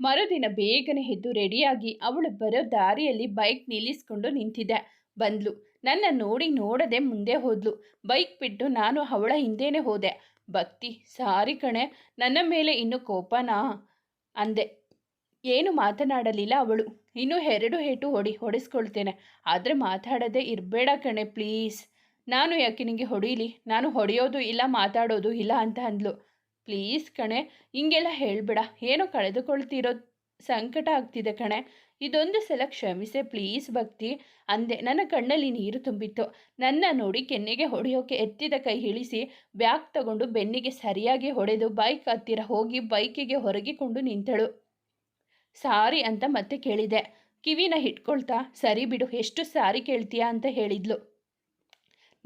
ಮರುದಿನ ಬೇಗನೆ ಎದ್ದು ರೆಡಿಯಾಗಿ ಅವಳು ಬರೋ ದಾರಿಯಲ್ಲಿ ಬೈಕ್ ನಿಲ್ಲಿಸ್ಕೊಂಡು ನಿಂತಿದ್ದೆ. ಬಂದ್ಲು. ನನ್ನ ನೋಡಿ ನೋಡದೆ ಮುಂದೆ ಹೋದ್ಲು. ಬೈಕ್ ಬಿಟ್ಟು ನಾನು ಅವಳ ಹಿಂದೆನೇ ಹೋದೆ. ಭಕ್ತಿ, ಸಾರಿ ಕಣೆ, ನನ್ನ ಮೇಲೆ ಇನ್ನು ಕೋಪನಾ? ಅಂದೆ. ಏನು ಮಾತನಾಡಲಿಲ್ಲ ಅವಳು. ಇನ್ನು ಎರಡು ಹೇಟು ಹೊಡಿ, ಹೊಡೆಸ್ಕೊಳ್ತೇನೆ. ಆದರೆ ಮಾತಾಡದೆ ಇರಬೇಡ ಕಣೆ, ಪ್ಲೀಸ್. ನಾನು ಯಾಕೆ ನಿನಗೆ ಹೊಡೀಲಿ? ನಾನು ಹೊಡೆಯೋದು ಇಲ್ಲ, ಮಾತಾಡೋದು ಇಲ್ಲ ಅಂತ ಅಂದ್ಲು. ಪ್ಲೀಸ್ ಕಣೆ, ಹಿಂಗೆಲ್ಲ ಹೇಳ್ಬೇಡ. ಏನೋ ಕಳೆದುಕೊಳ್ತಿರೋ ಸಂಕಟ ಆಗ್ತಿದೆ ಕಣೆ. ಇದೊಂದು ಸಲ ಕ್ಷಮಿಸೆ ಪ್ಲೀಸ್ ಭಕ್ತಿ. ಅಂದೆ, ನನ್ನ ಕಣ್ಣಲ್ಲಿ ನೀರು ತುಂಬಿತ್ತು. ನನ್ನ ನೋಡಿ ಕೆನ್ನೆಗೆ ಹೊಡೆಯೋಕೆ ಎತ್ತಿದ ಕೈ ಇಳಿಸಿ, ಬ್ಯಾಗ್ ತಗೊಂಡು ಬೆನ್ನಿಗೆ ಸರಿಯಾಗಿ ಹೊಡೆದು ಬೈಕ್ ಹತ್ತಿರ ಹೋಗಿ ಬೈಕಿಗೆ ಹೊರಗಿಕೊಂಡು ನಿಂತಳು. ಸಾರಿ ಅಂತ ಮತ್ತೆ ಕೇಳಿದೆ. ಕಿವಿನ ಹಿಡ್ಕೊಳ್ತಾ, ಸರಿ ಬಿಡು, ಎಷ್ಟು ಸಾರಿ ಕೇಳ್ತೀಯಾ ಅಂತ ಹೇಳಿದ್ಲು.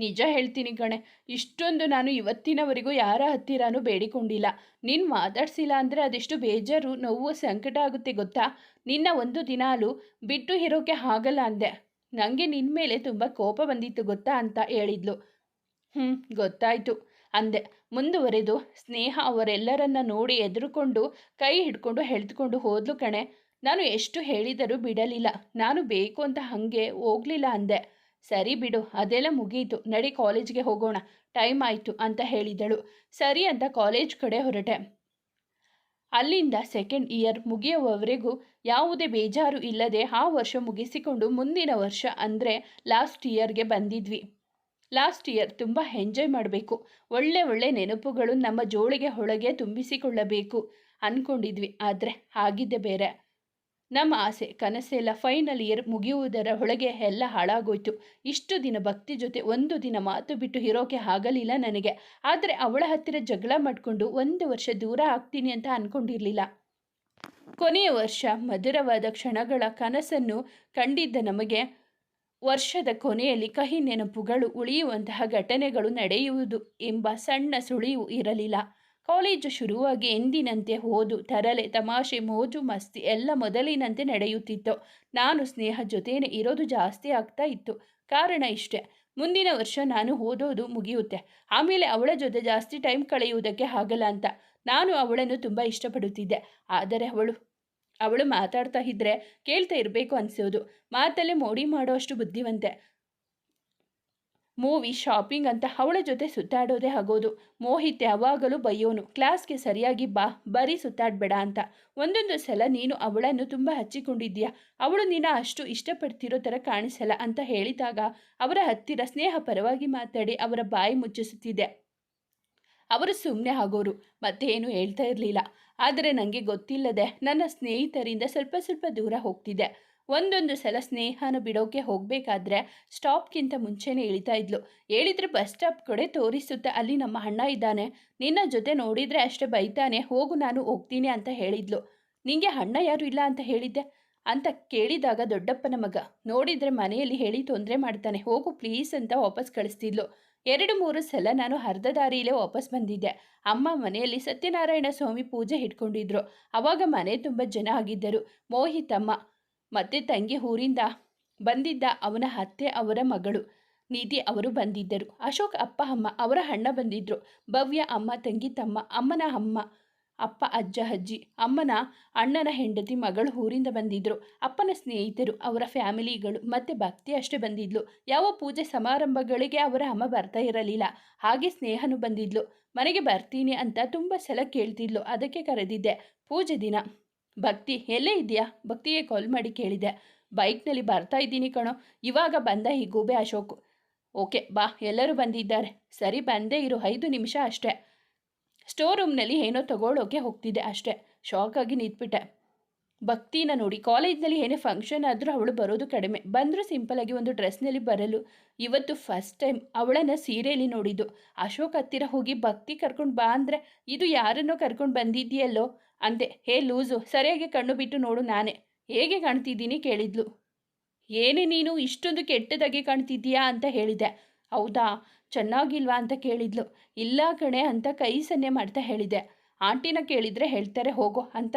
ನಿಜ ಹೇಳ್ತೀನಿ ಕಣೆ. ಇಷ್ಟೊಂದು ನಾನು ಇವತ್ತಿನವರೆಗೂ ಯಾರ ಹತ್ತಿರನೂ ಬೇಡಿಕೊಂಡಿಲ್ಲ. ನೀನು ಮಾತಾಡ್ಸಿಲ್ಲ ಅಂದರೆ ಅದೆಷ್ಟು ಬೇಜಾರು, ನೋವು, ಸಂಕಟ ಆಗುತ್ತೆ ಗೊತ್ತಾ? ನಿನ್ನ ಒಂದು ದಿನಾಲು ಬಿಟ್ಟು ಇರೋಕೆ ಆಗಲ್ಲ ಅಂದೆ. ನನಗೆ ನಿನ್ನ ಮೇಲೆ ತುಂಬ ಕೋಪ ಬಂದಿತ್ತು ಗೊತ್ತಾ ಅಂತ ಹೇಳಿದ್ಲು. ಹ್ಞೂ ಗೊತ್ತಾಯಿತು ಅಂದೆ. ಮುಂದುವರೆದು ಸ್ನೇಹ ಅವರೆಲ್ಲರನ್ನ ನೋಡಿ ಎದುರುಕೊಂಡು ಕೈ ಹಿಡ್ಕೊಂಡು ಎಳೆದುಕೊಂಡು ಹೋದ್ಲು ಕಣೆ. ನಾನು ಎಷ್ಟು ಹೇಳಿದರೂ ಬಿಡಲಿಲ್ಲ. ನಾನು ಬೇಕು ಅಂತ ಹಾಗೆ ಹೋಗಲಿಲ್ಲ ಅಂದೆ. ಸರಿ ಬಿಡು, ಅದೆಲ್ಲ ಮುಗೀತು. ನಡಿ ಕಾಲೇಜ್ಗೆ ಹೋಗೋಣ. ಟೈಮ್ ಆಯಿತು ಅಂತ ಹೇಳಿದಳು. ಸರಿ ಅಂತ ಕಾಲೇಜ್ ಕಡೆ ಹೊರಟೆ. ಅಲ್ಲಿಂದ ಸೆಕೆಂಡ್ ಇಯರ್ ಮುಗಿಯುವವರೆಗೂ ಯಾವುದೇ ಬೇಜಾರು ಇಲ್ಲದೆ ಆ ವರ್ಷ ಮುಗಿಸಿಕೊಂಡು ಮುಂದಿನ ವರ್ಷ ಅಂದರೆ ಲಾಸ್ಟ್ ಇಯರ್ಗೆ ಬಂದಿದ್ವಿ. ಲಾಸ್ಟ್ ಇಯರ್ ತುಂಬ ಎಂಜಾಯ್ ಮಾಡಬೇಕು. ಒಳ್ಳೆ ಒಳ್ಳೆ ನೆನಪುಗಳು ನಮ್ಮ ಜೋಳಿಗೆ ಒಳಗೆ ತುಂಬಿಸಿಕೊಳ್ಳಬೇಕು ಅಂದ್ಕೊಂಡಿದ್ವಿ ಆದರೆ ಆಗಿದ್ದೆ ಬೇರೆ. ನಮ್ಮ ಆಸೆ ಕನಸೆಲ್ಲ ಫೈನಲ್ ಇಯರ್ ಮುಗಿಯುವುದರ ಒಳಗೆ ಎಲ್ಲ ಹಾಳಾಗೋಯ್ತು. ಇಷ್ಟು ದಿನ ಭಕ್ತಿ ಜೊತೆ ಒಂದು ದಿನ ಮಾತು ಬಿಟ್ಟು ಇರೋಕೆ ಆಗಲಿಲ್ಲ ನನಗೆ. ಆದರೆ ಅವಳ ಹತ್ತಿರ ಜಗಳ ಮಾಡಿಕೊಂಡು ಒಂದು ವರ್ಷ ದೂರ ಆಗ್ತೀನಿ ಅಂತ ಅಂದ್ಕೊಂಡಿರಲಿಲ್ಲ ಕೊನೆಯ ವರ್ಷ ಮಧುರವಾದ ಕ್ಷಣಗಳ ಕನಸನ್ನು ಕಂಡಿದ್ದ ನಮಗೆ ವರ್ಷದ ಕೊನೆಯಲ್ಲಿ ಕಹಿ ನೆನಪುಗಳು ಉಳಿಯುವಂತಹ ಘಟನೆಗಳು ನಡೆಯುವುದು ಎಂಬ ಸಣ್ಣ ಸುಳಿವು ಇರಲಿಲ್ಲ. ಕಾಲೇಜು ಶುರುವಾಗಿ ಎಂದಿನಂತೆ ಓದು, ತರಲೆ, ತಮಾಷೆ, ಮೋಜು, ಮಸ್ತಿ ಎಲ್ಲ ಮೊದಲಿನಂತೆ ನಡೆಯುತ್ತಿತ್ತು. ನಾನು ಸ್ನೇಹ ಜೊತೆನೇ ಇರೋದು ಜಾಸ್ತಿ ಆಗ್ತಾ ಇತ್ತು. ಕಾರಣ ಇಷ್ಟೇ, ಮುಂದಿನ ವರ್ಷ ನಾನು ಓದೋದು ಮುಗಿಯುತ್ತೆ. ಆಮೇಲೆ ಅವಳ ಜೊತೆ ಜಾಸ್ತಿ ಟೈಮ್ ಕಳೆಯುವುದಕ್ಕೆ ಆಗಲ್ಲ ಅಂತ. ನಾನು ಅವಳನ್ನು ತುಂಬ ಇಷ್ಟಪಡುತ್ತಿದ್ದೆ. ಆದರೆ ಅವಳು ಅವಳು ಮಾತಾಡ್ತಾ ಇದ್ದರೆ ಕೇಳ್ತಾ ಇರಬೇಕು ಅನಿಸೋದು. ಮಾತಲ್ಲೇ ಮೋಡಿ ಮಾಡೋಷ್ಟು ಬುದ್ಧಿವಂತೆ. ಮೂವಿ ಶಾಪಿಂಗ್ ಅಂತ ಅವಳ ಜೊತೆ ಸುತ್ತಾಡೋದೇ ಆಗೋದು. ಮೋಹಿತ್ ಯಾವಾಗಲೂ ಬಯ್ಯೋನು ಕ್ಲಾಸ್ಗೆ ಸರಿಯಾಗಿ ಬಾ, ಬರೀ ಸುತ್ತಾಡಬೇಡ ಅಂತ. ಒಂದೊಂದು ಸಲ ನೀನು ಅವಳನ್ನು ತುಂಬ ಹಚ್ಚಿಕೊಂಡಿದ್ದೀಯ? ಅವಳು ನೀನು ಅಷ್ಟು ಇಷ್ಟಪಡ್ತಿರೋ ಥರ ಕಾಣಿಸಲ್ಲ ಅಂತ ಹೇಳಿದಾಗ ಅವರ ಹತ್ತಿರ ಸ್ನೇಹ ಪರವಾಗಿ ಮಾತಾಡಿ ಅವರ ಬಾಯಿ ಮುಚ್ಚಿಸುತ್ತಿದೆ ಅವರು ಸುಮ್ಮನೆ ಆಗೋರು. ಮತ್ತೆ ಹೇಳ್ತಾ ಇರಲಿಲ್ಲ. ಆದರೆ ನನಗೆ ಗೊತ್ತಿಲ್ಲದೆ ನನ್ನ ಸ್ನೇಹಿತರಿಂದ ಸ್ವಲ್ಪ ಸ್ವಲ್ಪ ದೂರ ಹೋಗ್ತಿದ್ದೆ. ಒಂದೊಂದು ಸಲ ಸ್ನೇಹನ ಬಿಡೋಕೆ ಹೋಗಬೇಕಾದ್ರೆ ಸ್ಟಾಪ್ಗಿಂತ ಮುಂಚೆನೇ ಇಳಿತಾ ಇದ್ಲು. ಹೇಳಿದ್ರೆ ಬಸ್ ಸ್ಟಾಪ್ ಕಡೆ ತೋರಿಸುತ್ತೆ ಅಲ್ಲಿ ನಮ್ಮ ಅಣ್ಣ ಇದ್ದಾನೆ. ನಿನ್ನ ಜೊತೆ ನೋಡಿದರೆ ಅಷ್ಟೇ ಬೈತಾನೆ, ಹೋಗು ನಾನು ಹೋಗ್ತೀನಿ ಅಂತ ಹೇಳಿದ್ಲು. ನಿಂಗೆ ಅಣ್ಣ ಯಾರು ಇಲ್ಲ ಅಂತ ಹೇಳಿದ್ದೆ? ಅಂತ ಕೇಳಿದಾಗ ದೊಡ್ಡಪ್ಪನ ಮಗ ನೋಡಿದರೆ ಮನೆಯಲ್ಲಿ ಹೇಳಿ ತೊಂದರೆ ಮಾಡ್ತಾನೆ, ಹೋಗು ಪ್ಲೀಸ್ ಅಂತ ವಾಪಸ್ ಕಳಿಸ್ತಿದ್ಲು. ಎರಡು ಮೂರು ಸಲ ನಾನು ಅರ್ಧ ದಾರಿಯಲ್ಲೇ ವಾಪಸ್ ಬಂದಿದ್ದೆ. ಅಮ್ಮ ಮನೆಯಲ್ಲಿ ಸತ್ಯನಾರಾಯಣ ಸ್ವಾಮಿ ಪೂಜೆ ಇಟ್ಕೊಂಡಿದ್ರು. ಅವಾಗ ಮನೆ ತುಂಬ ಜನ ಆಗಿದ್ದರು. ಮೋಹಿತಮ್ಮ ಮತ್ತೆ ತಂಗಿ ಊರಿಂದ ಬಂದಿದ್ದ ಅವನ ಅತ್ತೆ ಅವರ ಮಗಳು ನೀತಿ ಅವರು ಬಂದಿದ್ದರು. ಅಶೋಕ್ ಅಪ್ಪ, ಅಮ್ಮ, ಅವರ ಅಣ್ಣ ಬಂದಿದ್ದರು ಭವ್ಯ ಅಮ್ಮ, ತಂಗಿ ತಮ್ಮ, ಅಮ್ಮನ ಅಮ್ಮ, ಅಪ್ಪ, ಅಜ್ಜ, ಅಜ್ಜಿ, ಅಮ್ಮನ ಅಣ್ಣನ ಹೆಂಡತಿ ಮಗಳು ಊರಿಂದ ಬಂದಿದ್ದರು ಅಪ್ಪನ ಸ್ನೇಹಿತರು, ಅವರ ಫ್ಯಾಮಿಲಿಗಳು ಮತ್ತು ಭಕ್ತಿ ಅಷ್ಟೇ ಬಂದಿದ್ಲು. ಯಾವ ಪೂಜೆ ಸಮಾರಂಭಗಳಿಗೆ ಅವರ ಅಮ್ಮ ಬರ್ತಾ ಇರಲಿಲ್ಲ. ಹಾಗೆ ಸ್ನೇಹನು ಬಂದಿದ್ಲು. ಮನೆಗೆ ಬರ್ತೀನಿ ಅಂತ ತುಂಬ ಸಲ ಕೇಳ್ತಿದ್ಲು. ಅದಕ್ಕೆ ಕರೆದಿದ್ದೆ. ಪೂಜೆ ದಿನ. ಭಕ್ತಿ ಎಲ್ಲೇ ಇದೆಯಾ? ಭಕ್ತಿಗೆ ಕಾಲ್ ಮಾಡಿ ಕೇಳಿದೆ. ಬೈಕ್ನಲ್ಲಿ ಬರ್ತಾ ಇದ್ದೀನಿ ಕಣೋ. ಇವಾಗ ಬಂದ ಈ ಗೂಬೆ ಅಶೋಕ್. ಓಕೆ, ಬಾ. ಎಲ್ಲರೂ ಬಂದಿದ್ದಾರೆ. ಸರಿ, ಬಂದೇ ಇರು. ಐದು ನಿಮಿಷ ಅಷ್ಟೇ. ಸ್ಟೋರ್ ರೂಮ್ನಲ್ಲಿ ಏನೋ ತಗೊಳ್ಳೋಕೆ ಹೋಗ್ತಿದ್ದೆ ಅಷ್ಟೇ. ಶಾಕಾಗಿ ನಿಂತ್ಬಿಟ್ಟೆ. ಭಕ್ತಿನ ನೋಡಿ. ಕಾಲೇಜ್ನಲ್ಲಿ ಏನೇ ಫಂಕ್ಷನ್ ಆದರೂ ಅವಳು ಬರೋದು ಕಡಿಮೆ. ಬಂದರೂ ಸಿಂಪಲಾಗಿ ಒಂದು ಡ್ರೆಸ್ನಲ್ಲಿ ಬರಲು. ಇವತ್ತು ಫಸ್ಟ್ ಟೈಮ್ ಅವಳನ್ನು ಸೀರೆಯಲ್ಲಿ ನೋಡಿದ್ದು. ಅಶೋಕ್ ಹತ್ತಿರ ಹೋಗಿ ಭಕ್ತಿ ಕರ್ಕೊಂಡು ಬಾ ಅಂದರೆ ಇದು ಯಾರನ್ನೋ ಕರ್ಕೊಂಡು ಬಂದಿದ್ದೀಯಲ್ಲೋ ಅಂದೆ, ಹೇ ಲೂಸು, ಸರಿಯಾಗಿ ಕಣ್ಣು ಬಿಟ್ಟು ನೋಡು ನಾನೇ. ಹೇಗೆ ಕಾಣ್ತಿದ್ದೀನಿ? ಕೇಳಿದ್ಲು. ಏನೇ ನೀನು ಇಷ್ಟೊಂದು ಕೆಟ್ಟದಾಗಿ ಕಾಣ್ತಿದ್ದೀಯಾ? ಅಂತ ಹೇಳಿದೆ. ಹೌದಾ? ಚೆನ್ನಾಗಿಲ್ವಾ? ಅಂತ ಕೇಳಿದ್ಲು. ಇಲ್ಲ ಕಣೆ ಅಂತ ಕೈ ಸನ್ನೆ ಮಾಡ್ತಾ ಹೇಳಿದೆ. ಆಂಟಿನ ಕೇಳಿದರೆ ಹೇಳ್ತಾರೆ ಹೋಗೋ ಅಂತ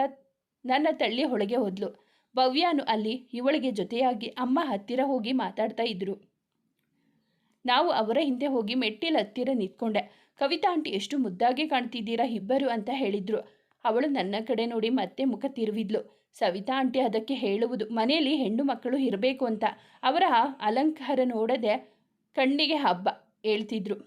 ನನ್ನ ತಳ್ಳಿ ಹೊಳಗೆ ಹೋದ್ಲು. ಭವ್ಯಾನು ಅಲ್ಲಿ ಇವಳಿಗೆ ಜೊತೆಯಾಗಿ ಅಮ್ಮ ಹತ್ತಿರ ಹೋಗಿ ಮಾತಾಡ್ತಾ ಇದ್ರು. ನಾವು ಅವರ ಹಿಂದೆ ಹೋಗಿ ಮೆಟ್ಟಿಲ ಹತ್ತಿರ ನಿಂತ್ಕೊಂಡೆ. ಕವಿತಾ ಆಂಟಿ, ಎಷ್ಟು ಮುದ್ದಾಗಿ ಕಾಣ್ತಿದ್ದೀರಾ? ಇಬ್ಬರು ಅಂತ ಹೇಳಿದ್ರು. ಅವಳು ನನ್ನ ಕಡೆ ನೋಡಿ ಮತ್ತೆ ಮುಖ ತಿರುವಿದ್ಲು. ಸವಿತಾ ಆಂಟಿ ಅದಕ್ಕೆ ಹೇಳುವುದು, ಮನೆಯಲ್ಲಿ ಹೆಣ್ಣು ಮಕ್ಕಳು ಇರಬೇಕು ಅಂತ. ಅವರ ಅಲಂಕಾರ ನೋಡದೆ ಕಣ್ಣಿಗೆ ಹಬ್ಬ ಹೇಳ್ತಿದ್ರು.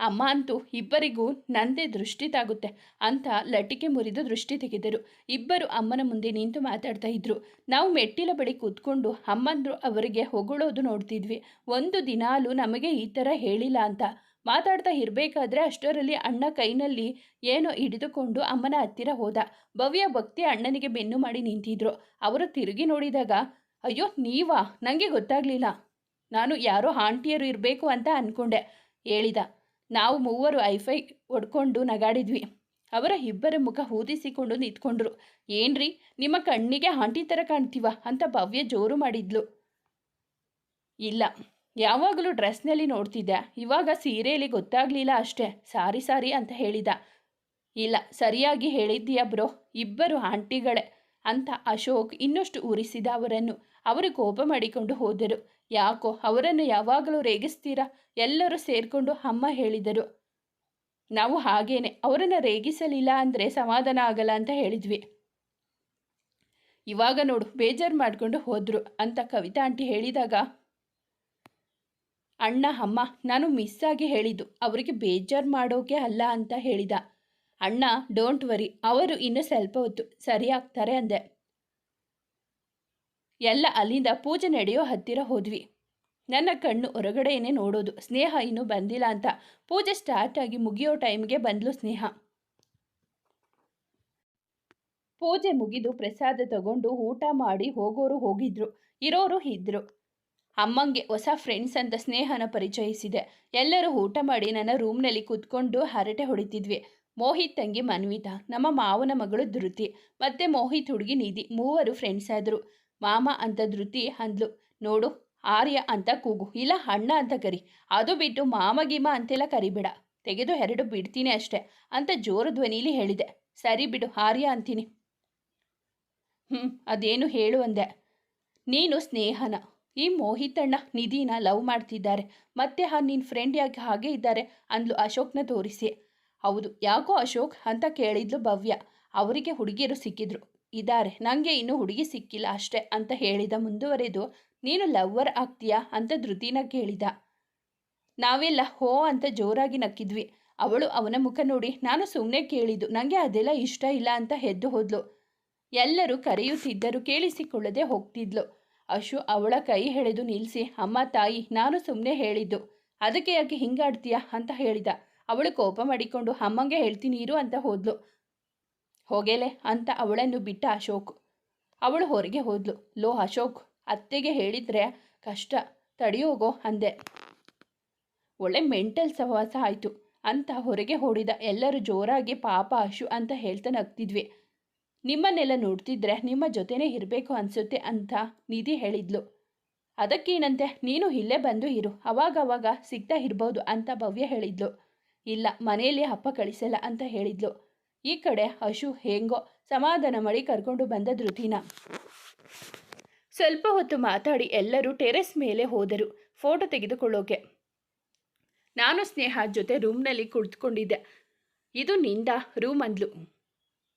ಅಮ್ಮ ಅಂತೂ ಇಬ್ಬರಿಗೂ ನಂದೇ ದೃಷ್ಟಿ ತಾಗುತ್ತೆ ಅಂತ ಲಟಿಕೆ ಮುರಿದು ದೃಷ್ಟಿ ತೆಗೆದರು. ಇಬ್ಬರು ಅಮ್ಮನ ಮುಂದೆ ನಿಂತು ಮಾತಾಡ್ತಾ ಇದ್ರು. ನಾವು ಮೆಟ್ಟಿಲ ಬಳಿ ಕೂತ್ಕೊಂಡು ಅಮ್ಮಂದ್ರು ಅವರಿಗೆ ಹೊಗಳೋದು ನೋಡ್ತಿದ್ವಿ. ಒಂದು ದಿನಾಲು ನಮಗೆ ಈ ಥರ ಹೇಳಿಲ್ಲ ಅಂತ. ಮಾತಾಡ್ತಾ ಇರಬೇಕಾದ್ರೆ ಅಷ್ಟರಲ್ಲಿ ಅಣ್ಣ ಕೈನಲ್ಲಿ ಏನೋ ಹಿಡಿದುಕೊಂಡು ಅಮ್ಮನ ಹತ್ತಿರ ಹೋದ. ಭವ್ಯ ಭಕ್ತಿ ಅಣ್ಣನಿಗೆ ಬೆನ್ನು ಮಾಡಿ ನಿಂತಿದ್ರು. ಅವರು ತಿರುಗಿ ನೋಡಿದಾಗ, ಅಯ್ಯೋ, ನೀವಾ? ನನಗೆ ಗೊತ್ತಾಗಲಿಲ್ಲ. ನಾನು ಯಾರೋ ಆಂಟಿಯರು ಇರಬೇಕು ಅಂತ ಅಂದ್ಕೊಂಡೆ ಹೇಳಿದ. ನಾವು ಮೂವರು ಐಫೈ ಒಡ್ಕೊಂಡು ನಗಾಡಿದ್ವಿ. ಅವರ ಇಬ್ಬರ ಮುಖ ಊದಿಸಿಕೊಂಡು ನಿಂತ್ಕೊಂಡ್ರು. ಏನ್ರಿ? ನಿಮ್ಮ ಕಣ್ಣಿಗೆ ಆಂಟಿ ಥರ ಕಾಣ್ತೀವ? ಅಂತ ಭವ್ಯ ಜೋರು ಮಾಡಿದ್ಲು. ಇಲ್ಲ. ಯಾವಾಗಲೂ ಡ್ರೆಸ್ನಲ್ಲಿ ನೋಡ್ತಿದ್ದೆ. ಇವಾಗ ಸೀರೆಯಲ್ಲಿ ಗೊತ್ತಾಗಲಿಲ್ಲ ಅಷ್ಟೇ. ಸಾರಿ ಸಾರಿ ಅಂತ ಹೇಳಿದ. ಇಲ್ಲ, ಸರಿಯಾಗಿ ಹೇಳಿದ್ದೀಯ ಬ್ರೋ. ಇಬ್ಬರು ಆಂಟಿಗಳೇ ಅಂತ ಅಶೋಕ್ ಇನ್ನಷ್ಟು ಉರಿಸಿದ ಅವರನ್ನು. ಅವರು ಕೋಪ ಮಾಡಿಕೊಂಡು ಹೋದರು. ಯಾಕೋ, ಅವರನ್ನು ಯಾವಾಗಲೂ ರೇಗಿಸ್ತೀರಾ? ಎಲ್ಲರೂ ಸೇರಿಕೊಂಡು ಅಮ್ಮ ಹೇಳಿದರು. ನಾವು ಹಾಗೇನೆ. ಅವರನ್ನು ರೇಗಿಸಲಿಲ್ಲ ಅಂದರೆ ಸಮಾಧಾನ ಆಗಲ್ಲ ಅಂತ ಹೇಳಿದ್ವಿ. ಇವಾಗ ನೋಡು, ಬೇಜಾರು ಮಾಡಿಕೊಂಡು ಹೋದರು ಅಂತ ಕವಿತಾ ಆಂಟಿ ಹೇಳಿದಾಗ ಅಣ್ಣ, ಅಮ್ಮ, ನಾನು ಮಿಸ್ ಆಗಿ ಹೇಳಿದ್ದು. ಅವರಿಗೆ ಬೇಜಾರು ಮಾಡೋಕೆ ಅಲ್ಲ ಅಂತ ಹೇಳಿದ. ಅಣ್ಣ ಡೋಂಟ್ ವರಿ ಅವರು ಇನ್ನು ಸ್ವಲ್ಪ ಹೊತ್ತು ಸರಿಯಾಗ್ತಾರೆ ಅಂದೆ. ಎಲ್ಲ ಅಲ್ಲಿಂದ ಪೂಜೆ ನಡೆಯೋ ಹತ್ತಿರ ಹೋದ್ವಿ. ನನ್ನ ಕಣ್ಣು ಹೊರಗಡೆಯೇ ನೋಡೋದು. ಸ್ನೇಹ ಇನ್ನೂ ಬಂದಿಲ್ಲ ಅಂತ ಪೂಜೆ ಸ್ಟಾರ್ಟ್ ಆಗಿ ಮುಗಿಯೋ ಟೈಮ್ಗೆ ಬಂದ್ಲು ಸ್ನೇಹ. ಪೂಜೆ ಮುಗಿದು ಪ್ರಸಾದ ತಗೊಂಡು ಊಟ ಮಾಡಿ ಹೋಗೋರು ಹೋಗಿದ್ರು. ಇರೋರು ಇದ್ರು. ಅಮ್ಮಂಗೆ ಹೊಸ ಫ್ರೆಂಡ್ಸ್ ಅಂತ ಸ್ನೇಹನ ಪರಿಚಯಿಸಿದೆ. ಎಲ್ಲರೂ ಊಟ ಮಾಡಿ ನನ್ನ ರೂಮ್ನಲ್ಲಿ ಕೂತ್ಕೊಂಡು ಹರಟೆ ಹೊಡಿತಿದ್ವಿ. ಮೋಹಿತ್ ತಂಗಿ ಮನ್ವಿತ, ನಮ್ಮ ಮಾವನ ಮಗಳು ಧೃತಿ, ಮತ್ತೆ ಮೋಹಿತ್ ಹುಡುಗಿ ನಿಧಿ, ಮೂವರು ಫ್ರೆಂಡ್ಸ್ ಆದರು. ಮಾಮ ಅಂತ ಧೃತಿ ಅಂದ್ಲು, ನೋಡು, ಆರ್ಯ ಅಂತ ಕೂಗು, ಇಲ್ಲ ಅಣ್ಣ ಅಂತ ಕರಿ. ಅದು ಬಿಟ್ಟು ಮಾಮ ಗೀಮ ಅಂತೆಲ್ಲ ಕರಿಬೇಡ. ತೆಗೆದು ಎರಡು ಬಿಡ್ತೀನಿ ಅಷ್ಟೆ ಅಂತ ಜೋರು ಧ್ವನಿಲಿ ಹೇಳಿದೆ. ಸರಿ ಬಿಡು, ಆರ್ಯ ಅಂತೀನಿ. ಹ್ಞೂ ಅದೇನು ಹೇಳು ಅಂದೆ. ನೀನು ಸ್ನೇಹನ. ಈ ಮೋಹಿತಣ್ಣ ನಿಧಿನ ಲವ್ ಮಾಡ್ತಿದ್ದಾರೆ. ಮತ್ತೆ ಆ ನಿನ್ನ ಫ್ರೆಂಡ್ ಯಾಕೆ ಹಾಗೆ ಇದ್ದಾರೆ ಅಂದ್ಲು ಅಶೋಕ್ನ ತೋರಿಸಿ. ಹೌದು, ಯಾಕೋ ಅಶೋಕ್ ಅಂತ ಕೇಳಿದ್ಲು ಭವ್ಯ. ಅವರಿಗೆ ಹುಡುಗಿಯರು ಸಿಕ್ಕಿದ್ರು. ಇದ್ದಾರೆ ನನಗೆ ಇನ್ನೂ ಹುಡುಗಿ ಸಿಕ್ಕಿಲ್ಲ ಅಷ್ಟೇ ಅಂತ ಹೇಳಿದ ಮುಂದುವರೆದು, ನೀನು ಲವ್ವರ್ ಆಗ್ತೀಯಾ ಅಂತ ಧೃತಿನ ಕೇಳಿದ. ನಾವೆಲ್ಲ ಹೋ ಅಂತ ಜೋರಾಗಿ ನಕ್ಕಿದ್ವಿ. ಅವಳು ಅವನ ಮುಖ ನೋಡಿ, ನಾನು ಸುಮ್ಮನೆ ಕೇಳಿದ್ದು ನನಗೆ ಅದೆಲ್ಲ ಇಷ್ಟ ಇಲ್ಲ ಅಂತ ಎದ್ದು ಹೋದ್ಲು. ಎಲ್ಲರೂ ಕರೆಯುತ್ತಿದ್ದರು, ಕೇಳಿಸಿಕೊಳ್ಳದೆ ಹೋಗ್ತಿದ್ಲು. ಅಶು ಅವಳ ಕೈ ಎಳೆದು ನಿಲ್ಲಿಸಿ ಅಮ್ಮ ತಾಯಿ, ನಾನು ಸುಮ್ಮನೆ ಹೇಳಿದ್ದು. ಅದಕ್ಕೆ ಯಾಕೆ ಹಿಂಗಾಡ್ತೀಯ ಅಂತ ಹೇಳಿದ. ಅವಳು ಕೋಪ ಮಾಡಿಕೊಂಡು, ಅಮ್ಮಂಗೆ ಹೇಳ್ತೀನಿ ಇರು ಅಂತ ಹೋದ್ಲು. ಹೋಗೇಲೆ ಅಂತ ಅವಳನ್ನು ಬಿಟ್ಟ ಅಶೋಕ್. ಅವಳು ಹೊರಗೆ ಹೋದ್ಲು. ಲೋ ಅಶೋಕ್, ಅತ್ತೆಗೆ ಹೇಳಿದ್ರೆ ಕಷ್ಟ ತಡೆಯೋಗೋ ಅಂದೆ. ಒಳ್ಳೆ ಮೆಂಟಲ್ ಸಹವಾಸ ಆಯಿತು. ಅಂತ ಹೊರಗೆ ಓಡಿದ ಎಲ್ಲರೂ ಜೋರಾಗಿ ಪಾಪ ಅಶು ಅಂತ ಹೇಳ್ತಾ ನಗ್ತಿದ್ವಿ. ನಿಮ್ಮನ್ನೆಲ್ಲ ನೋಡ್ತಿದ್ರೆ ನಿಮ್ಮ ಜೊತೆನೇ ಇರಬೇಕು ಅನಿಸುತ್ತೆ ಅಂತ ನಿಧಿ ಹೇಳಿದ್ಲು. ಅದಕ್ಕೇನಂತೆ, ನೀನು ಇಲ್ಲೇ ಬಂದು ಇರು, ಅವಾಗವಾಗ ಸಿಗ್ತಾ ಇರ್ಬೋದು ಅಂತ ಭವ್ಯ ಹೇಳಿದ್ಲು. ಇಲ್ಲ, ಮನೆಯಲ್ಲಿ ಅಪ್ಪ ಕಳಿಸಲ್ಲ ಅಂತ ಹೇಳಿದ್ಲು. ಈ ಕಡೆ ಅಶು ಹೇಗೋ ಸಮಾಧಾನ ಮಾಡಿ ಕರ್ಕೊಂಡು ಬಂದ ಧೃತಿನ. ಸ್ವಲ್ಪ ಹೊತ್ತು ಮಾತಾಡಿ ಎಲ್ಲರೂ ಟೆರೆಸ್ ಮೇಲೆ ಹೋದರು, ಫೋಟೋ ತೆಗೆದುಕೊಳ್ಳೋಕೆ. ನಾನು ಸ್ನೇಹ ಜೊತೆ ರೂಮ್ನಲ್ಲಿ ಕುಳಿತುಕೊಂಡಿದ್ದೆ. ಇದು ನಿಂದ ರೂಮ್ ಅಂದ್ಲು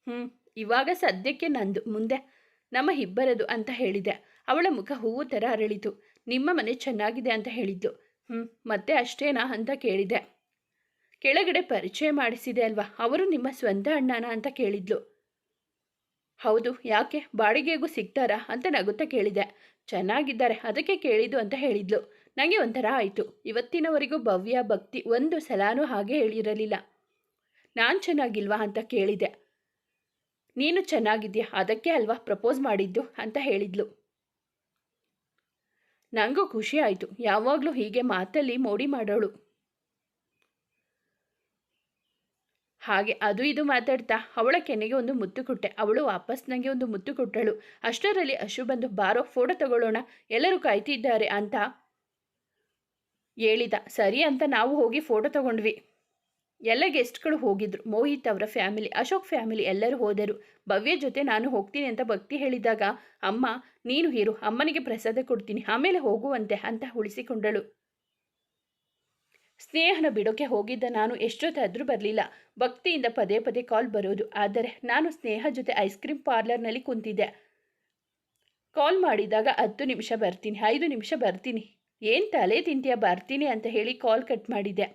ಹ್ಞೂ ಇವಾಗ ಸದ್ಯಕ್ಕೆ ನಂದು, ಮುಂದೆ ನಮ್ಮ ಇಬ್ಬರದು ಅಂತ ಹೇಳಿದೆ. ಅವಳ ಮುಖ ಹೂವು ಥರ ಅರಳಿತು. ನಿಮ್ಮ ಮನೆ ಚೆನ್ನಾಗಿದೆ ಅಂತ ಹೇಳಿದ್ಲು ಹ್ಞೂ ಮತ್ತೆ ಅಷ್ಟೇನಾ ಅಂತ ಕೇಳಿದೆ. ಕೆಳಗಡೆ ಪರಿಚಯ ಮಾಡಿಸಿದೆ ಅಲ್ವಾ? ಅವರು ನಿಮ್ಮ ಸ್ವಂತ ಅಣ್ಣನ ಅಂತ ಕೇಳಿದ್ಲು. ಹೌದು, ಯಾಕೆ? ಬಾಡಿಗೆಗೂ ಸಿಗ್ತಾರಾ ಅಂತ ನಗುತ್ತಾ ಕೇಳಿದೆ. ಚೆನ್ನಾಗಿದ್ದಾರೆ, ಅದಕ್ಕೆ ಕೇಳಿದ್ದು ಅಂತ ಹೇಳಿದ್ಲು. ನನಗೆ ಒಂಥರ ಆಯಿತು. ಇವತ್ತಿನವರೆಗೂ ಭವ್ಯ, ಭಕ್ತಿ ಒಂದು ಸಲಾನೂ ಹಾಗೆ ಹೇಳಿರಲಿಲ್ಲ. ನಾನು ಚೆನ್ನಾಗಿಲ್ವಾ ಅಂತ ಕೇಳಿದೆ. ನೀನು ಚೆನ್ನಾಗಿದ್ಯಾ? ಅದಕ್ಕೆ ಅಲ್ವಾ ಪ್ರಪೋಸ್ ಮಾಡಿದ್ದು? ಅಂತ ಹೇಳಿದ್ಲು. ನನಗೂ ಖುಷಿ ಆಯಿತು. ಯಾವಾಗಲೂ ಹೀಗೆ ಮಾತಲ್ಲಿ ಮೋಡಿ ಮಾಡೋಳು. ಹಾಗೆ ಅದು ಇದು ಮಾತಾಡ್ತಾ ಅವಳ ಕೆನೆಗೆ ಒಂದು ಮುತ್ತು ಕೊಟ್ಟೆ. ಅವಳು ವಾಪಸ್ ನನಗೆ ಒಂದು ಮುತ್ತು ಕೊಟ್ಟಳು. ಅಷ್ಟರಲ್ಲಿ ಅಶು ಬಂದು, ಬಾರೋ, ಫೋಟೋ ತಗೊಳ್ಳೋಣ. ಎಲ್ಲರೂ ಕಾಯ್ತಿದ್ದಾರೆ ಅಂತ ಹೇಳಿದ. ಸರಿ ಅಂತ ನಾವು ಹೋಗಿ ಫೋಟೋ ತಗೊಂಡ್ವಿ. ಎಲ್ಲ ಗೆಸ್ಟ್ಗಳು ಹೋಗಿದ್ರು. ಮೋಹಿತ್ ಅವರ ಫ್ಯಾಮಿಲಿ ಅಶೋಕ್ ಫ್ಯಾಮಿಲಿ ಎಲ್ಲರೂ ಹೋದರು. ಭವ್ಯ ಜೊತೆ ನಾನು ಹೋಗ್ತೀನಿ ಅಂತ ಭಕ್ತಿ ಹೇಳಿದಾಗ, ಅಮ್ಮ, ನೀನು ಹೀರು ಅಮ್ಮನಿಗೆ ಪ್ರಸಾದ ಕೊಡ್ತೀನಿ, ಆಮೇಲೆ ಹೋಗುವಂತೆ ಅಂತ ಉಳಿಸಿಕೊಂಡಳು. ಸ್ನೇಹನ ಬಿಡೋಕೆ ಹೋಗಿದ್ದ ನಾನು ಎಷ್ಟೊತ್ತಾದರೂ ಬರಲಿಲ್ಲ. ಭಕ್ತಿಯಿಂದ ಪದೇ ಪದೇ ಕಾಲ್ ಬರೋದು. ಆದರೆ ನಾನು ಸ್ನೇಹ ಜೊತೆ ಐಸ್ ಕ್ರೀಮ್ ಪಾರ್ಲರ್ನಲ್ಲಿ ಕುಂತಿದ್ದೆ. ಕಾಲ್ ಮಾಡಿದಾಗ ಹತ್ತು ನಿಮಿಷ ಬರ್ತೀನಿ, ಐದು ನಿಮಿಷ ಬರ್ತೀನಿ. ಏನು ತಲೆ ತಿಂತೀಯ, ಬರ್ತೀನಿ ಅಂತ ಹೇಳಿ ಕಾಲ್ ಕಟ್ ಮಾಡಿದ್ದೆ.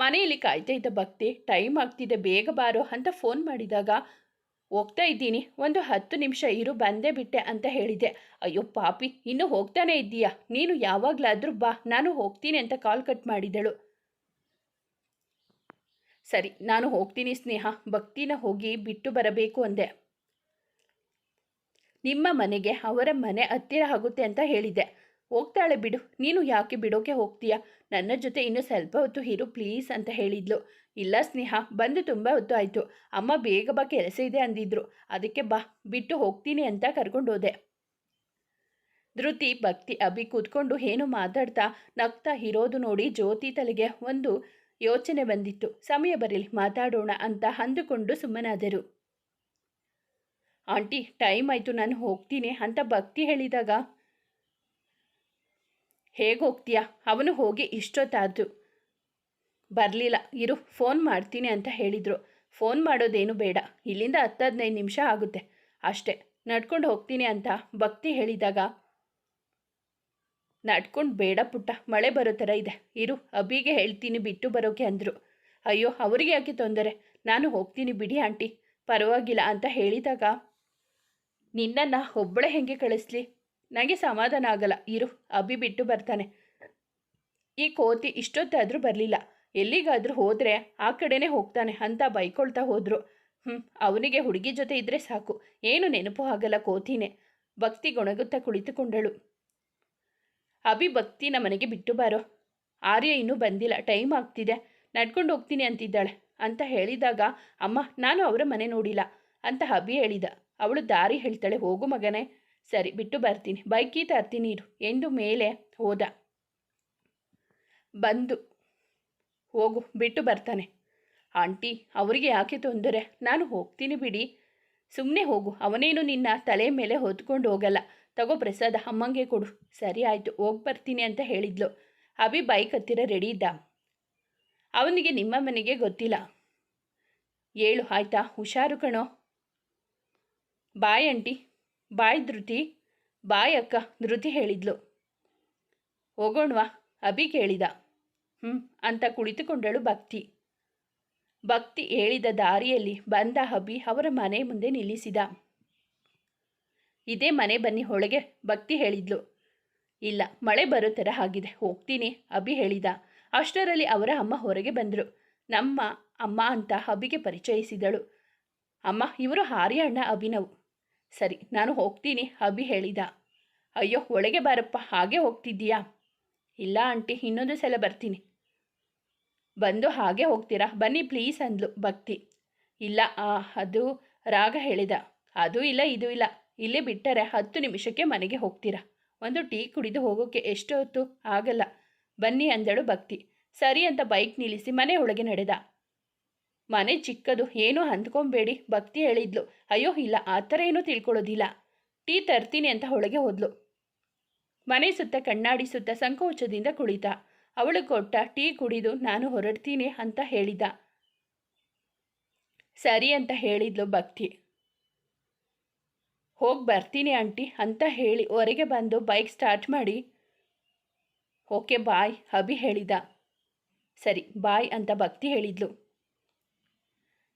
ಮನೆಯಲ್ಲಿ ಕಾಯ್ತಾ ಇದ್ದ ಭಕ್ತಿ, ಟೈಮ್ ಆಗ್ತಿದೆ, ಬೇಗ ಬಾರೋ ಅಂತ ಫೋನ್ ಮಾಡಿದಾಗ, ಹೋಗ್ತಾ ಇದ್ದೀನಿ, ಒಂದು ಹತ್ತು ನಿಮಿಷ ಇರು, ಬಂದೇ ಬಿಟ್ಟೆ ಅಂತ ಹೇಳಿದೆ. ಅಯ್ಯೋ ಪಾಪಿ, ಇನ್ನೂ ಹೋಗ್ತಾನೆ ಇದ್ದೀಯಾ? ನೀನು ಯಾವಾಗಲಾದರೂ ಬಾ, ನಾನು ಹೋಗ್ತೀನಿ ಅಂತ ಕಾಲ್ ಕಟ್ ಮಾಡಿದಳು. ಸರಿ, ನಾನು ಹೋಗ್ತೀನಿ ಸ್ನೇಹ, ಭಕ್ತಿನ ಹೋಗಿ ಬಿಟ್ಟು ಬರಬೇಕು ಅಂದೆ. ನಿಮ್ಮ ಮನೆಗೆ ಅವರ ಮನೆ ಹತ್ತಿರ ಆಗುತ್ತೆ ಅಂತ ಹೇಳಿದೆ. ಹೋಗ್ತಾಳೆ ಬಿಡು. ನೀನು ಯಾಕೆ ಬಿಡೋಕೆ ಹೋಗ್ತೀಯಾ? ನನ್ನ ಜೊತೆ ಇನ್ನೂ ಸ್ವಲ್ಪ ಹೊತ್ತು ಇರು ಪ್ಲೀಸ್ ಅಂತ ಹೇಳಿದ್ಲು. ಇಲ್ಲ ಸ್ನೇಹ, ಬಂದು ತುಂಬ ಹೊತ್ತು ಆಯಿತು ಅಮ್ಮ ಬೇಗ ಬಾ, ಕೆಲಸ ಇದೆ ಅಂದಿದ್ರು. ಅದಕ್ಕೆ ಬಾ, ಬಿಟ್ಟು ಹೋಗ್ತೀನಿ ಅಂತ ಕರ್ಕೊಂಡು ಹೋದೆ ಧೃತಿ, ಭಕ್ತಿ, ಅಭಿ ಕೂತ್ಕೊಂಡು ಏನು ಮಾತಾಡ್ತಾ ನಗ್ತಾ ಇರೋದು ನೋಡಿ ಜ್ಯೋತಿ ತಲೆಗೆ ಒಂದು ಯೋಚನೆ ಬಂದಿತ್ತು. ಸಮಯ ಬರಲಿ, ಮಾತಾಡೋಣ ಅಂತ ಅಂದುಕೊಂಡು ಸುಮ್ಮನಾದರು. ಆಂಟಿ, ಟೈಮ್ ಆಯಿತು, ನಾನು ಹೋಗ್ತೀನಿ ಅಂತ ಭಕ್ತಿ ಹೇಳಿದಾಗ ಹೇಗೆ ಹೋಗ್ತೀಯಾ ಅವನು ಹೋಗಿ ಇಷ್ಟೊತ್ತಾದ್ರು. ಬರಲಿಲ್ಲ. ಇರು, ಫೋನ್ ಮಾಡ್ತೀನಿ ಅಂತ ಹೇಳಿದರು. ಫೋನ್ ಮಾಡೋದೇನು ಬೇಡ. ಇಲ್ಲಿಂದ ಹತ್ತು ಹದಿನೈದು ನಿಮಿಷ ಆಗುತ್ತೆ. ಅಷ್ಟೇ. ನಡ್ಕೊಂಡು ಹೋಗ್ತೀನಿ ಅಂತ ಭಕ್ತಿ ಹೇಳಿದಾಗ, ನಡ್ಕೊಂಡು ಬೇಡ ಪುಟ್ಟ. ಮಳೆ ಬರೋ ಥರ ಇದೆ. ಇರು, ಅಬಿಗೆ ಹೇಳ್ತೀನಿ ಬಿಟ್ಟು ಬರೋಕೆ ಅಂದರು. ಅಯ್ಯೋ, ಅವರಿಗೆ ಯಾಕೆ ತೊಂದರೆ? ನಾನು ಹೋಗ್ತೀನಿ ಬಿಡಿ ಆಂಟಿ. ಪರವಾಗಿಲ್ಲ ಅಂತ ಹೇಳಿದಾಗ, ನಿನ್ನನ್ನು ಒಬ್ಬಳೆ ಹೆಂಗೆ ಕಳಿಸ್ಲಿ? ನನಗೆ ಸಮಾಧಾನ ಆಗಲ್ಲ. ಇರು, ಅಬ್ಬಿ ಬಿಟ್ಟು ಬರ್ತಾನೆ. ಈ ಕೋತಿ ಇಷ್ಟೊತ್ತಾದರೂ ಬರಲಿಲ್ಲ. ಎಲ್ಲಿಗಾದರೂ ಹೋದರೆ ಆ ಕಡೆನೇ ಹೋಗ್ತಾನೆ. ಅಂತ ಬೈಕೊಳ್ತಾ ಹೋದರು. ಹ್ಞೂ ಅವನಿಗೆ ಹುಡುಗಿ ಜೊತೆ ಇದ್ದರೆ ಸಾಕು. ಏನು ನೆನಪು ಆಗಲ್ಲ ಕೋತಿನೇ. ಭಕ್ತಿ ಗೊಣಗುತ್ತಾ ಕುಳಿತುಕೊಂಡಳು. ಅಭಿ ಭಕ್ತಿನ ಮನೆಗೆ ಬಿಟ್ಟು ಬಾರೋ. ಆರ್ಯ ಇನ್ನೂ ಬಂದಿಲ್ಲ. ಟೈಮ್ ಆಗ್ತಿದೆ. ನಡ್ಕೊಂಡು ಹೋಗ್ತೀನಿ ಅಂತಿದ್ದಾಳೆ. ಅಂತ ಹೇಳಿದಾಗ, ಅಮ್ಮ, ನಾನು ಅವರ ಮನೆ ನೋಡಿಲ್ಲ. ಅಂತ ಅಬಿ ಹೇಳಿದ. ಅವಳು ದಾರಿ ಹೇಳ್ತಾಳೆ. ಹೋಗು ಮಗನೇ. ಸರಿ, ಬಿಟ್ಟು ಬರ್ತೀನಿ. ಬೈಕಿ ತರ್ತೀನಿ ಇರು ಎಂದು ಮೇಲೆ ಹೋದ. ಬಂದು ಹೋಗು, ಬಿಟ್ಟು ಬರ್ತಾನೆ. ಆಂಟಿ, ಅವರಿಗೆ ಯಾಕೆ ತೊಂದರೆ? ನಾನು ಹೋಗ್ತೀನಿ ಬಿಡಿ. ಸುಮ್ಮನೆ ಹೋಗು. ಅವನೇನು ನಿನ್ನ ತಲೆ ಮೇಲೆ ಹೊತ್ಕೊಂಡು ಹೋಗಲ್ಲ. ತಗೋ ಪ್ರಸಾದ, ಅಮ್ಮಂಗೆ ಕೊಡು. ಸರಿ ಆಯಿತು, ಹೋಗಿ ಬರ್ತೀನಿ ಅಂತ ಹೇಳಿದ್ಲು. ಅಭಿ ಬೈಕ್ ಹತ್ತಿರ ರೆಡಿ ಇದ್ದ. ಅವನಿಗೆ ನಿಮ್ಮ ಮನೆಗೆ ಗೊತ್ತಿಲ್ಲ. ಏಳು, ಆಯ್ತಾ? ಹುಷಾರು ಕಣೋ. ಬಾಯ್, ಆಂಟಿ. ಬಾಯ್ ಧೃತಿ, ಬಾಯ್ ಅಕ್ಕ ಧೃತಿ ಹೇಳಿದ್ಲು. ಹೋಗೋಣವಾ? ಅಭಿ ಕೇಳಿದ. ಹ್ಞೂ ಅಂತ ಕುಳಿತುಕೊಂಡಳು ಭಕ್ತಿ. ಭಕ್ತಿ ಹೇಳಿದ ದಾರಿಯಲ್ಲಿ ಬಂದ ಅಭಿ ಅವರ ಮನೆ ಮುಂದೆ ನಿಲ್ಲಿಸಿದ. ಇದೇ ಮನೆ ಬನ್ನಿ ಒಳಗೆ ಭಕ್ತಿ ಹೇಳಿದ್ಲು. ಇಲ್ಲ, ಮಳೆ ಬರೋ ಥರ ಆಗಿದೆ, ಹೋಗ್ತೀನಿ, ಅಭಿ ಹೇಳಿದ. ಅಷ್ಟರಲ್ಲಿ ಅವರ ಅಮ್ಮ ಹೊರಗೆ ಬಂದರು. ನಮ್ಮ ಅಮ್ಮ ಅಂತ ಅಭಿಗೆ ಪರಿಚಯಿಸಿದಳು. ಅಮ್ಮ, ಇವರು ಹಾರ್ಯ ಅಣ್ಣ ಅಭಿನವ್. ಸರಿ, ನಾನು ಹೋಗ್ತೀನಿ, ಅಭಿ ಹೇಳಿದ. ಅಯ್ಯೋ, ಒಳಗೆ ಬಾರಪ್ಪ, ಹಾಗೆ ಹೋಗ್ತಿದ್ದೀಯಾ? ಇಲ್ಲ ಆಂಟಿ, ಇನ್ನೊಂದು ಸಲ ಬರ್ತೀನಿ. ಬಂದು ಹಾಗೆ ಹೋಗ್ತೀರಾ? ಬನ್ನಿ ಪ್ಲೀಸ್ ಅಂದ್ಲು ಭಕ್ತಿ. ಇಲ್ಲ, ಆ, ಅದು ರಾಗ ಹೇಳಿದ. ಅದು ಇಲ್ಲ, ಇದು ಇಲ್ಲ. ಇಲ್ಲೇ ಬಿಟ್ಟರೆ ಹತ್ತು ನಿಮಿಷಕ್ಕೆ ಮನೆಗೆ ಹೋಗ್ತೀರಾ? ಒಂದು ಟೀ ಕುಡಿದು ಹೋಗೋಕ್ಕೆ ಎಷ್ಟು ಹೊತ್ತು ಆಗಲ್ಲ. ಬನ್ನಿ ಅಂದಳು ಭಕ್ತಿ. ಸರಿ ಅಂತ ಬೈಕ್ ನಿಲ್ಲಿಸಿ ಮನೆ ಒಳಗೆ ನಡೆದ. ಮನೆ ಚಿಕ್ಕದು, ಏನೂ ಅಂದ್ಕೊಂಬೇಡಿ, ಭಕ್ತಿ ಹೇಳಿದ್ಲು. ಅಯ್ಯೋ, ಇಲ್ಲ, ಆ ಥರ ಏನೂ ತಿಳ್ಕೊಳ್ಳೋದಿಲ್ಲ. ಟೀ ತರ್ತೀನಿ ಅಂತ ಒಳಗೆ ಹೋದ್ಲು. ಮನೆ ಸುತ್ತ ಕಣ್ಣಾಡಿ ಸುತ್ತ ಸಂಕೋಚದಿಂದ ಕುಳಿತ. ಅವಳು ಕೊಟ್ಟ ಟೀ ಕುಡಿದು ನಾನು ಹೊರಡ್ತೀನಿ ಅಂತ ಹೇಳಿದ. ಸರಿ ಅಂತ ಹೇಳಿದ್ಲು ಭಕ್ತಿ. ಹೋಗಿ ಬರ್ತೀನಿ ಆಂಟಿ ಅಂತ ಹೇಳಿ ಹೊರಗೆ ಬಂದು ಬೈಕ್ ಸ್ಟಾರ್ಟ್ ಮಾಡಿ. ಓಕೆ, ಬಾಯ್, ಅಭಿ ಹೇಳಿದ. ಸರಿ, ಬಾಯ್ ಅಂತ ಭಕ್ತಿ ಹೇಳಿದ್ಲು.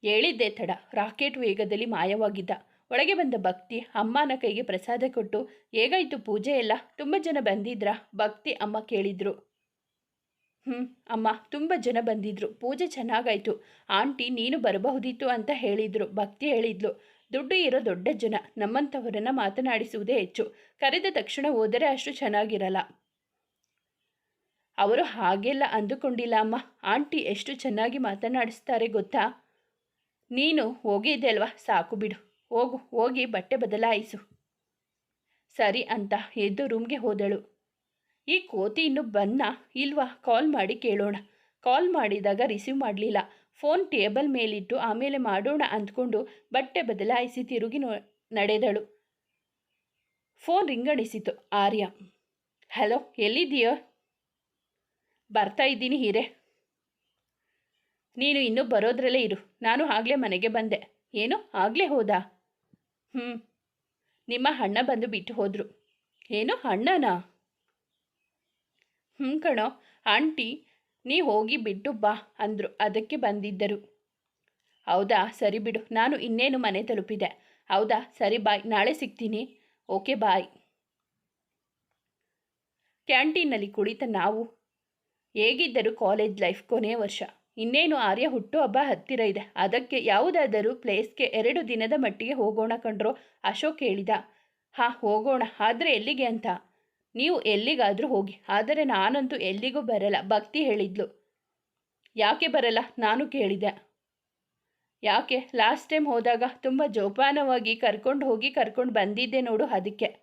ಹೇಳಿದ್ದೆ ತಡ. ರಾಕೆಟ್ ವೇಗದಲ್ಲಿ ಮಾಯವಾಗಿದ್ದ. ಒಳಗೆ ಬಂದ ಭಕ್ತಿ ಅಮ್ಮನ ಕೈಗೆ ಪ್ರಸಾದ ಕೊಟ್ಟು, ಹೇಗಾಯ್ತು ಪೂಜೆ ಎಲ್ಲ? ತುಂಬ ಜನ ಬಂದಿದ್ರಾ? ಭಕ್ತಿ ಅಮ್ಮ ಕೇಳಿದ್ರು. ಹ್ಞೂ ಅಮ್ಮ, ತುಂಬ ಜನ ಬಂದಿದ್ರು. ಪೂಜೆ ಚೆನ್ನಾಗಾಯಿತು. ಆಂಟಿ ನೀನು ಬರಬಹುದಿತ್ತು ಅಂತ ಹೇಳಿದ್ರು. ಭಕ್ತಿ ಹೇಳಿದ್ಲು. ದುಡ್ಡು ಇರೋ ದೊಡ್ಡ ಜನ. ನಮ್ಮಂಥವರನ್ನು ಮಾತನಾಡಿಸುವುದೇ ಹೆಚ್ಚು. ಕರೆದ ತಕ್ಷಣ ಹೋದರೆ ಅಷ್ಟು ಚೆನ್ನಾಗಿರಲ್ಲ. ಅವರು ಹಾಗೆಲ್ಲ ಅಂದುಕೊಂಡಿಲ್ಲ ಅಮ್ಮ. ಆಂಟಿ ಎಷ್ಟು ಚೆನ್ನಾಗಿ ಮಾತನಾಡಿಸ್ತಾರೆ ಗೊತ್ತಾ? ನೀನು ಹೋಗಿದ್ದೆ ಅಲ್ವಾ? ಸಾಕು ಬಿಡು. ಹೋಗು, ಹೋಗಿ ಬಟ್ಟೆ ಬದಲಾಯಿಸು. ಸರಿ ಅಂತ ಎದ್ದು ರೂಮ್ಗೆ ಹೋದಳು. ಈ ಕೋತಿ ಇನ್ನು ಬನ್ನ ಇಲ್ವಾ? ಕಾಲ್ ಮಾಡಿ ಕೇಳೋಣ. ಕಾಲ್ ಮಾಡಿದಾಗ ರಿಸೀವ್ ಮಾಡಲಿಲ್ಲ. ಫೋನ್ ಟೇಬಲ್ ಮೇಲಿಟ್ಟು ಆಮೇಲೆ ಮಾಡೋಣ ಅಂದ್ಕೊಂಡು ಬಟ್ಟೆ ಬದಲಾಯಿಸಿ ತಿರುಗಿ ನಡೆದಳು. ಫೋನ್ ರಿಂಗಣಿಸಿತು ಆರ್ಯ. ಹಲೋ ಎಲ್ಲಿದೆಯೋ ಬರ್ತಾ ಇದ್ದೀನಿ ಹೀರೆ. ನೀನು ಇನ್ನೂ ಬರೋದ್ರಲ್ಲೇ ಇರು. ನಾನು ಆಗಲೇ ಮನೆಗೆ ಬಂದೆ. ಏನು? ಆಗಲೇ ಹೋದಾ? ಹ್ಞೂ ನಿಮ್ಮ ಅಣ್ಣ ಬಂದು ಬಿಟ್ಟು ಹೋದರು. ಏನು? ಅಣ್ಣನಾ? ಹ್ಞೂ ಕಣೋ. ಆಂಟಿ, ನೀ ಹೋಗಿ ಬಿಟ್ಟು ಬಾ ಅಂದರು. ಅದಕ್ಕೆ ಬಂದಿದ್ದರು. ಹೌದಾ? ಸರಿ ಬಿಡು. ನಾನು ಇನ್ನೇನು ಮನೆ ತಲುಪಿದೆ. ಹೌದಾ? ಸರಿ, ಬಾಯ್. ನಾಳೆ ಸಿಗ್ತೀನಿ. Okay, bye. ಕ್ಯಾಂಟೀನಲ್ಲಿ ಕುಳಿತ ನಾವು ಹೇಗಿದ್ದರು ಕಾಲೇಜ್ ಲೈಫ್ ಕೊನೆಯ ವರ್ಷ? ಇನ್ನೇನು ಆರ್ಯ ಹುಟ್ಟು ಹಬ್ಬ ಹತ್ತಿರ ಇದೆ. ಅದಕ್ಕೆ ಯಾವುದಾದರೂ ಪ್ಲೇಸ್ಗೆ ಎರಡು ದಿನದ ಮಟ್ಟಿಗೆ ಹೋಗೋಣ ಕಂಡ್ರು? ಅಶೋಕ್ ಹೇಳಿದ. ಹಾಂ, ಹೋಗೋಣ. ಆದರೆ ಎಲ್ಲಿಗೆ ಅಂತ? ನೀವು ಎಲ್ಲಿಗಾದರೂ ಹೋಗಿ. ಆದರೆ ನಾನಂತೂ ಎಲ್ಲಿಗೂ ಬರಲ್ಲ, ಭಕ್ತಿ ಹೇಳಿದ್ಲು. ಯಾಕೆ ಬರಲ್ಲ? ನಾನು ಕೇಳಿದೆ. ಯಾಕೆ? ಲಾಸ್ಟ್ ಟೈಮ್ ಹೋದಾಗ ತುಂಬ ಜೋಪಾನವಾಗಿ ಕರ್ಕೊಂಡು ಹೋಗಿ ಕರ್ಕೊಂಡು ಬಂದಿದ್ದೆ ನೋಡು ಅದಕ್ಕೆ.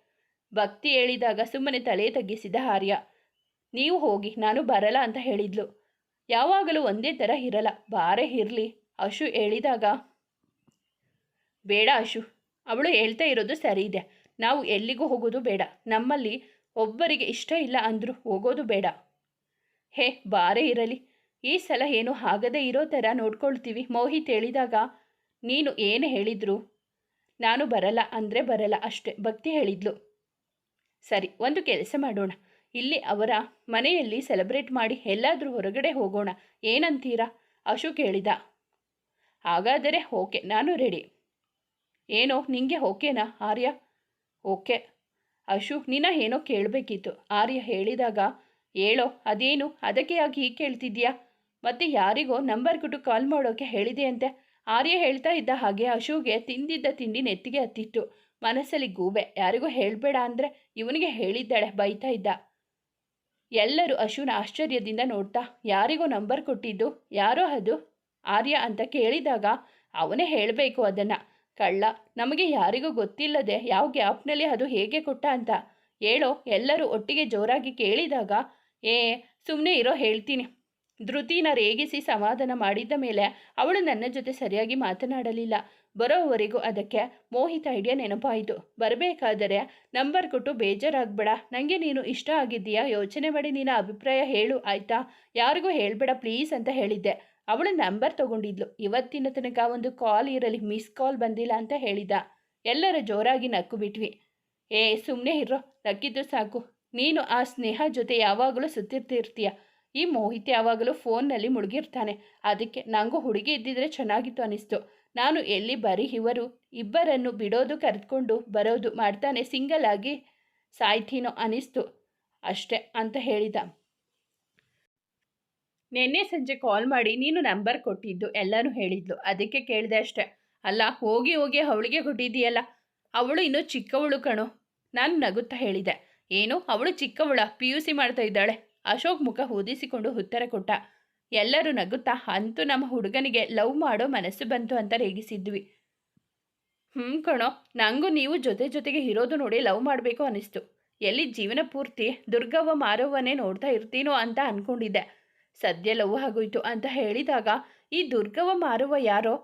ಭಕ್ತಿ ಹೇಳಿದಾಗ ಸುಮ್ಮನೆ ತಲೆ ತಗ್ಗಿಸಿದ ಆರ್ಯ. ನೀವು ಹೋಗಿ, ನಾನು ಬರಲ್ಲ ಅಂತ ಹೇಳಿದ್ಲು. ಯಾವಾಗಲೂ ಒಂದೇ ಥರ ಇರಲ್ಲ. ಬಾರೇ ಇರಲಿ. ಅಶು ಹೇಳಿದಾಗ, ಬೇಡ ಅಶು. ಅವಳು ಹೇಳ್ತಾ ಇರೋದು ಸರಿ ಇದೆ. ನಾವು ಎಲ್ಲಿಗೂ ಹೋಗೋದು ಬೇಡ. ನಮ್ಮಲ್ಲಿ ಒಬ್ಬರಿಗೆ ಇಷ್ಟ ಇಲ್ಲ ಅಂದರೂ ಹೋಗೋದು ಬೇಡ. ಹೇ, ಬಾರೇ ಇರಲಿ. ಈ ಸಲ ಏನು ಆಗದೇ ಇರೋ ಥರ ನೋಡ್ಕೊಳ್ತೀವಿ. ಮೋಹಿತ್ ಹೇಳಿದಾಗ, ನೀನು ಏನು ಹೇಳಿದ್ರು? ನಾನು ಬರಲ್ಲ ಅಂದರೆ ಬರಲ್ಲ. ಅಷ್ಟೇ. ಭಕ್ತಿ ಹೇಳಿದ್ಲು. ಸರಿ, ಒಂದು ಕೆಲಸ ಮಾಡೋಣ. ಇಲ್ಲಿ ಅವರ ಮನೆಯಲ್ಲಿ ಸೆಲೆಬ್ರೇಟ್ ಮಾಡಿ ಎಲ್ಲಾದರೂ ಹೊರಗಡೆ ಹೋಗೋಣ. ಏನಂತೀರಾ? ಅಶು ಕೇಳಿದ ಹಾಗಾದರೆ ಓಕೆ, ನಾನು ರೆಡಿ ಏನೋ, ನಿಂಗೆ ಓಕೆನಾ, ಆರ್ಯ? ಓಕೆ. ಅಶು ನಿನ್ನ ಏನೋ ಕೇಳಬೇಕಿತ್ತು. ಆರ್ಯ ಹೇಳಿದಾಗ, ಹೇಳೋ, ಅದೇನು? ಅದಕ್ಕೆ ಯಾಕೆ ಹೀಗೆ ಕೇಳ್ತಿದ್ಯಾ ಮತ್ತೆ ಯಾರಿಗೋ ನಂಬರ್ ಕೊಟ್ಟು ಕಾಲ್ ಮಾಡೋಕೆ ಹೇಳಿದೆ ಅಂತೆ ಆರ್ಯ ಹೇಳ್ತಾ ಇದ್ದ ಹಾಗೆ ಅಶುಗೆ ತಿಂದಿದ್ದ ತಿಂಡಿ ನೆತ್ತಿಗೆ ಹತ್ತಿತ್ತು. ಮನಸ್ಸಲ್ಲಿ ಗೂಬೆ. ಯಾರಿಗೂ ಹೇಳಬೇಡ ಅಂದರೆ ಇವನಿಗೆ ಹೇಳಿದ್ದಾಳೆ, ಬೈತಾ ಇದ್ದ. ಎಲ್ಲರೂ ಅಶುನ ಆಶ್ಚರ್ಯದಿಂದ ನೋಡ್ತಾ, ಯಾರಿಗೋ ನಂಬರ್ ಕೊಟ್ಟಿದ್ದು, ಯಾರೋ ಅದು? ಆರ್ಯ ಅಂತ ಕೇಳಿದಾಗ, ಅವನೇ ಹೇಳಬೇಕು ಅದನ್ನು. ಕಳ್ಳ, ನಮಗೆ ಯಾರಿಗೂ ಗೊತ್ತಿಲ್ಲದೆ ಯಾವ ಗ್ಯಾಪ್ನಲ್ಲಿ ಅದು ಹೇಗೆ ಕೊಟ್ಟ ಅಂತ. ಹೇಳೋ ಎಲ್ಲರೂ ಒಟ್ಟಿಗೆ ಜೋರಾಗಿ ಕೇಳಿದಾಗ, ಏ ಸುಮ್ಮನೆ ಇರೋ ಹೇಳ್ತೀನಿ. ಧೃತಿನ ರೇಗಿಸಿ ಸಮಾಧಾನ ಮಾಡಿದ ಮೇಲೆ ಅವಳು ನನ್ನ ಜೊತೆ ಸರಿಯಾಗಿ ಮಾತನಾಡಲಿಲ್ಲ. ಬರೋವರೆಗೂ ಅದಕ್ಕೆ ಮೋಹಿತ ಐಡಿಯಾ ನೆನಪಾಯಿತು. ಬರಬೇಕಾದರೆ ನಂಬರ್ ಕೊಟ್ಟು ಬೇಜಾರಾಗಬೇಡ. ನನಗೆ ನೀನು ಇಷ್ಟ ಆಗಿದ್ದೀಯಾ? ಯೋಚನೆ ಮಾಡಿ ನಿನ್ನ ಅಭಿಪ್ರಾಯ ಹೇಳು, ಆಯಿತಾ? ಯಾರಿಗೂ ಹೇಳಬೇಡ ಪ್ಲೀಸ್ ಅಂತ ಹೇಳಿದ್ದೆ. ಅವಳು ನಂಬರ್ ತಗೊಂಡಿದ್ಲು. ಇವತ್ತಿನ ತನಕ ಒಂದು ಕಾಲ್ ಇರಲಿ ಮಿಸ್ ಕಾಲ್ ಬಂದಿಲ್ಲ ಅಂತ ಹೇಳಿದ. ಎಲ್ಲರ ಜೋರಾಗಿ ನಕ್ಕು ಬಿಟ್ವಿ ಏ ಸುಮ್ಮನೆ ಇರೋ ನಕ್ಕಿದ್ದು ಸಾಕು. ನೀನು ಆ ಸ್ನೇಹ ಜೊತೆ ಯಾವಾಗಲೂ ಸುತ್ತಿರ್ತಿರ್ತೀಯ. ಈ ಮೋಹಿತ್ ಯಾವಾಗಲೂ ಫೋನ್ನಲ್ಲಿ ಮುಳುಗಿರ್ತಾನೆ. ಅದಕ್ಕೆ ನನಗೂ ಹುಡುಗಿ ಇದ್ದಿದ್ರೆ ಚೆನ್ನಾಗಿತ್ತು ಅನಿಸ್ತು. ನಾನು ಎಲ್ಲಿ ಬರೀ ಇವರು? ಇಬ್ಬರನ್ನು ಬಿಡೋದು ಕರೆದುಕೊಂಡು ಬರೋದು ಮಾಡ್ತಾನೆ ಸಿಂಗಲ್ ಆಗಿ ಸಾಯ್ತೀನೋ ಅನಿಸ್ತು. ಅಷ್ಟೆ ಅಂತ ಹೇಳಿದ. ನಿನ್ನೆ ಸಂಜೆ ಕಾಲ್ ಮಾಡಿ ನೀನು ನಂಬರ್ ಕೊಟ್ಟಿದ್ದು ಎಲ್ಲನೂ ಹೇಳಿದ್ಲು. ಅದಕ್ಕೆ ಕೇಳಿದೆ ಅಷ್ಟೆ. ಅಲ್ಲ, ಹೋಗಿ ಹೋಗಿ ಅವಳಿಗೆ ಕೊಟ್ಟಿದ್ದೀಯಲ್ಲ. ಅವಳು ಇನ್ನೂ ಚಿಕ್ಕವಳು ಕಣು. ನಾನು ನಗುತ್ತಾ ಹೇಳಿದೆ. ಏನು? ಅವಳು ಚಿಕ್ಕವಳ ಪಿ ಯು ಸಿ ಮಾಡ್ತಾ ಇದ್ದಾಳೆ. ಅಶೋಕ್ ಮುಖ ಊದಿಸಿಕೊಂಡು ಉತ್ತರ ಕೊಟ್ಟ. ಎಲ್ಲರೂ ನಗುತ್ತಾ ಅಂತೂ ನಮ್ಮ ಹುಡುಗನಿಗೆ ಲವ್ ಮಾಡೋ ಮನಸ್ಸು ಬಂತು ಅಂತ ರೇಗಿಸಿದ್ವಿ. ಹ್ಞೂ ಕಣೋ ನನಗೂ ನೀವು ಜೊತೆ ಜೊತೆಗೆ ಇರೋದು ನೋಡಿ ಲವ್ ಮಾಡಬೇಕು ಅನಿಸ್ತು. ಎಲ್ಲಿ ಜೀವನ ಪೂರ್ತಿ ದುರ್ಗವ್ವ ಮಾರವ್ವನೇ ನೋಡ್ತಾ ಇರ್ತೀನೋ ಅಂತ ಅಂದ್ಕೊಂಡಿದ್ದೆ ಸದ್ಯ ಲವ್ ಆಗೋಯ್ತು ಅಂತ ಹೇಳಿದಾಗ ಈ ದುರ್ಗವ್ವ ಮಾರವ್ವ ಯಾರೋ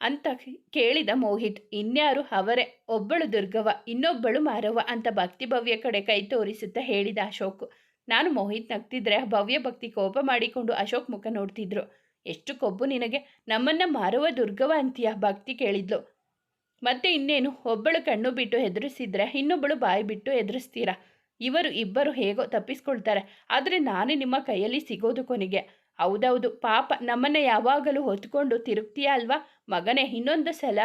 ಅಂತ ಕೇಳಿದ ಮೋಹಿತ್, ಇನ್ಯಾರು ಅವರೇ, ಒಬ್ಬಳು ದುರ್ಗವ್ವ, ಇನ್ನೊಬ್ಬಳು ಮಾರವ್ವ ಅಂತ ಭಕ್ತಿ ಭವ್ಯ ಕಡೆ ಕೈ ತೋರಿಸುತ್ತಾ ಹೇಳಿದ ಅಶೋಕ್. ನಾನು ಮೋಹಿತ್ ನಗ್ತಿದ್ರೆ ಭವ್ಯ ಭಕ್ತಿ ಕೋಪ ಮಾಡಿಕೊಂಡು ಅಶೋಕ್ ಮುಖ ನೋಡ್ತಿದ್ರು. ಎಷ್ಟು ಕೊಬ್ಬು ನಿನಗೆ? ನಮ್ಮನ್ನ ಮಾರುವ ದುರ್ಗವ ಅಂತೀಯ ಭಕ್ತಿ ಕೇಳಿದ್ಲು. ಮತ್ತೆ ಇನ್ನೇನು? ಒಬ್ಬಳು ಕಣ್ಣು ಬಿಟ್ಟು ಹೆದರಿಸಿದ್ರೆ ಇನ್ನೊಬ್ಬಳು ಬಾಯಿ ಬಿಟ್ಟು ಎದುರಿಸ್ತೀರಾ ಇವರು ಇಬ್ಬರು ಹೇಗೋ ತಪ್ಪಿಸ್ಕೊಳ್ತಾರೆ. ಆದರೆ ನಾನೇ ನಿಮ್ಮ ಕೈಯಲ್ಲಿ ಸಿಗೋದು ಕೊನೆಗೆ. ಹೌದೌದು, ಪಾಪ ನಮ್ಮನ್ನ ಯಾವಾಗಲೂ ಹೊತ್ಕೊಂಡು ತಿರುಗ್ತೀಯಾ ಅಲ್ವಾ? ಮಗನೇ, ಇನ್ನೊಂದು ಸಲ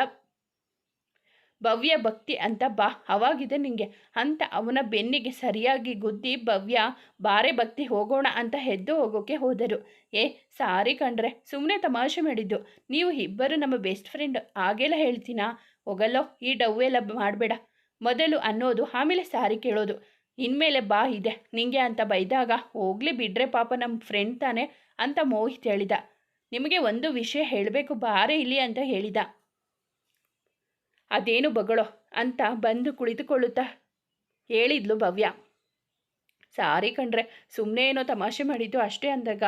ಭವ್ಯ ಭಕ್ತಿ ಅಂತ ಬಾ, ಅವಾಗಿದೆ ನಿಂಗೆ. ಅಂತ ಅವನ ಬೆನ್ನಿಗೆ ಸರಿಯಾಗಿ ಗುದ್ದಿ ಭವ್ಯ, ಬಾರೆ ಭಕ್ತಿ ಹೋಗೋಣ ಅಂತ ಎದ್ದು ಹೋಗೋಕೆ ಹೋದರು. ಏ, ಸಾರಿ ಕಂಡ್ರೆ ಸುಮ್ಮನೆ ತಮಾಷೆ ಮಾಡಿದ್ದು. ನೀವು ಇಬ್ಬರು ನಮ್ಮ ಬೆಸ್ಟ್ ಫ್ರೆಂಡ್ ಹಾಗೆಲ್ಲ ಹೇಳ್ತೀನಾ? ಹೋಗಲ್ಲೋ ಈ ಡವ್ವೆಲ್ಲ ಮಾಡಬೇಡ. ಮೊದಲು ಅನ್ನೋದು, ಆಮೇಲೆ ಸಾರಿ ಕೇಳೋದು. ಇನ್ಮೇಲೆ ಬಾ, ಇದೆ. ನಿಂಗೆ ಅಂತ ಬೈದಾಗ, ಹೋಗ್ಲಿ ಬಿಡ್ರೆ ಪಾಪ ನಮ್ಮ ಫ್ರೆಂಡ್ ತಾನೆ ಅಂತ ಮೋಹಿತ್ ಹೇಳಿದ. ನಿಮಗೆ ಒಂದು ವಿಷಯ ಹೇಳಬೇಕು, ಬಾರೆ ಇಲ್ಲಿ ಅಂತ ಹೇಳಿದ. ಅದೇನು ಬಗಳೋ ಅಂತ ಬಂದು ಕುಳಿತುಕೊಳ್ಳುತ್ತಾ ಹೇಳಿದ್ಲು ಭವ್ಯ. ಸಾರಿ ಕಣ್ರೆ ಸುಮ್ಮನೆ ಏನೋ ತಮಾಷೆ ಮಾಡಿದ್ದು ಅಷ್ಟೇ ಅಂದಾಗ.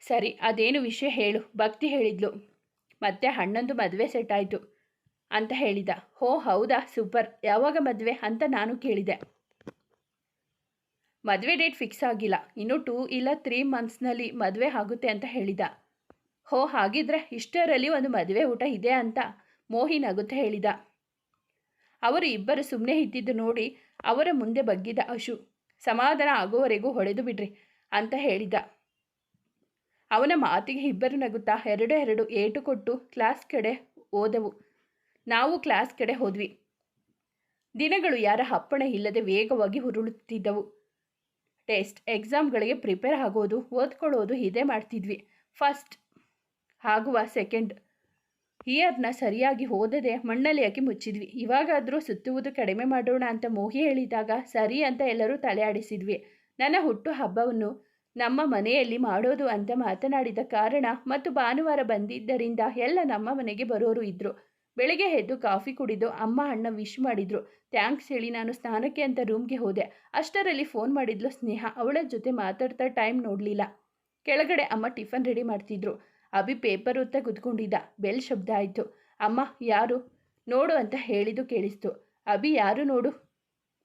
ಸರಿ, ಅದೇನು ವಿಷಯ ಹೇಳು, ಭಕ್ತಿ ಹೇಳಿದ್ಲು. ಮತ್ತೆ ಅಣ್ಣಂದು ಮದುವೆ ಸೆಟ್ ಆಯಿತು ಅಂತ ಹೇಳಿದ. ಹೋ, ಹೌದಾ ಸೂಪರ್ ಯಾವಾಗ ಮದುವೆ ಅಂತ ನಾನು ಕೇಳಿದೆ. ಮದುವೆ ಡೇಟ್ ಫಿಕ್ಸ್ ಆಗಿಲ್ಲ. ಇನ್ನು ಟೂ ಇಲ್ಲ ತ್ರೀ ಮಂತ್ಸ್ನಲ್ಲಿ ಮದುವೆ ಆಗುತ್ತೆ ಅಂತ ಹೇಳಿದ. ಹೋ, ಹಾಗಿದ್ರೆ ಇಷ್ಟರಲ್ಲಿ ಒಂದು ಮದುವೆ ಊಟ ಇದೆ ಅಂತ ಮೋಹಿ ನಗುತ್ತಾ ಹೇಳಿದ. ಅವರು ಇಬ್ಬರು ಸುಮ್ಮನೆ ಇದ್ದಿದ್ದು ನೋಡಿ ಅವರ ಮುಂದೆ ಬಗ್ಗಿದ ಅಶು. ಸಮಾಧಾನ ಆಗೋವರೆಗೂ ಹೊಡೆದು ಬಿಡ್ರಿ ಅಂತ ಹೇಳಿದ. ಅವನ ಮಾತಿಗೆ ಇಬ್ಬರು ನಗುತ್ತಾ ಎರಡು ಎರಡು ಏಟು ಕೊಟ್ಟು ಕ್ಲಾಸ್ ಕಡೆ ಓದವು ನಾವು ಕ್ಲಾಸ್ ಕಡೆ ಹೋದ್ವಿ. ದಿನಗಳು ಯಾರ ಅಪ್ಪಣೆ ಇಲ್ಲದೆ ವೇಗವಾಗಿ ಉರುಳುತ್ತಿದ್ದವು. ಟೆಸ್ಟ್ ಎಕ್ಸಾಮ್ಗಳಿಗೆ ಪ್ರಿಪೇರ್ ಆಗೋದು, ಓದ್ಕೊಳ್ಳೋದು ಇದೇ ಮಾಡ್ತಿದ್ವಿ. ಫಸ್ಟ್ ಆಗುವ ಸೆಕೆಂಡ್ ಇಯರ್ನ ಸರಿಯಾಗಿ ಓದದೆ ಮಣ್ಣಲ್ಲಿ ಹಾಕಿ ಮುಚ್ಚಿದ್ವಿ. ಇವಾಗಾದರೂ ಸುತ್ತುವುದು ಕಡಿಮೆ ಮಾಡೋಣ ಅಂತ ಮೋಹಿ ಹೇಳಿದಾಗ, ಸರಿ ಅಂತ ಎಲ್ಲರೂ ತಲೆ ಆಡಿಸಿದ್ವಿ. ನನ್ನ ಹುಟ್ಟು ಹಬ್ಬವನ್ನು ನಮ್ಮ ಮನೆಯಲ್ಲಿ ಮಾಡೋದು ಅಂತ ಮಾತನಾಡಿದ ಕಾರಣ ಮತ್ತು ಭಾನುವಾರ ಬಂದಿದ್ದರಿಂದ ಎಲ್ಲ ನಮ್ಮ ಮನೆಗೆ ಬರೋರು ಇದ್ದರು ಬೆಳಗ್ಗೆ ಎದ್ದು ಕಾಫಿ ಕುಡಿದು ಅಮ್ಮ ಅಣ್ಣ ವಿಶ್ ಮಾಡಿದ್ರು. ಥ್ಯಾಂಕ್ಸ್ ಹೇಳಿ ನಾನು ಸ್ನಾನಕ್ಕೆ ಅಂತ ರೂಮ್ಗೆ ಹೋದೆ. ಅಷ್ಟರಲ್ಲಿ ಫೋನ್ ಮಾಡಿದ್ಲು ಸ್ನೇಹ. ಅವಳ ಜೊತೆ ಮಾತಾಡ್ತಾ ಟೈಮ್ ನೋಡಲಿಲ್ಲ. ಕೆಳಗಡೆ ಅಮ್ಮ ಟಿಫನ್ ರೆಡಿ ಮಾಡ್ತಿದ್ರು. ಅಭಿ ಪೇಪರ್ ಹೊತ್ತ ಕುತ್ಕೊಂಡಿದ್ದ. ಬೆಲ್ ಶಬ್ದ ಆಯಿತು. ಅಮ್ಮ, ಯಾರು? ನೋಡು ಅಂತ ಹೇಳಿದು ಕೇಳಿಸ್ತು. ಅಭಿ, ಯಾರು ನೋಡು?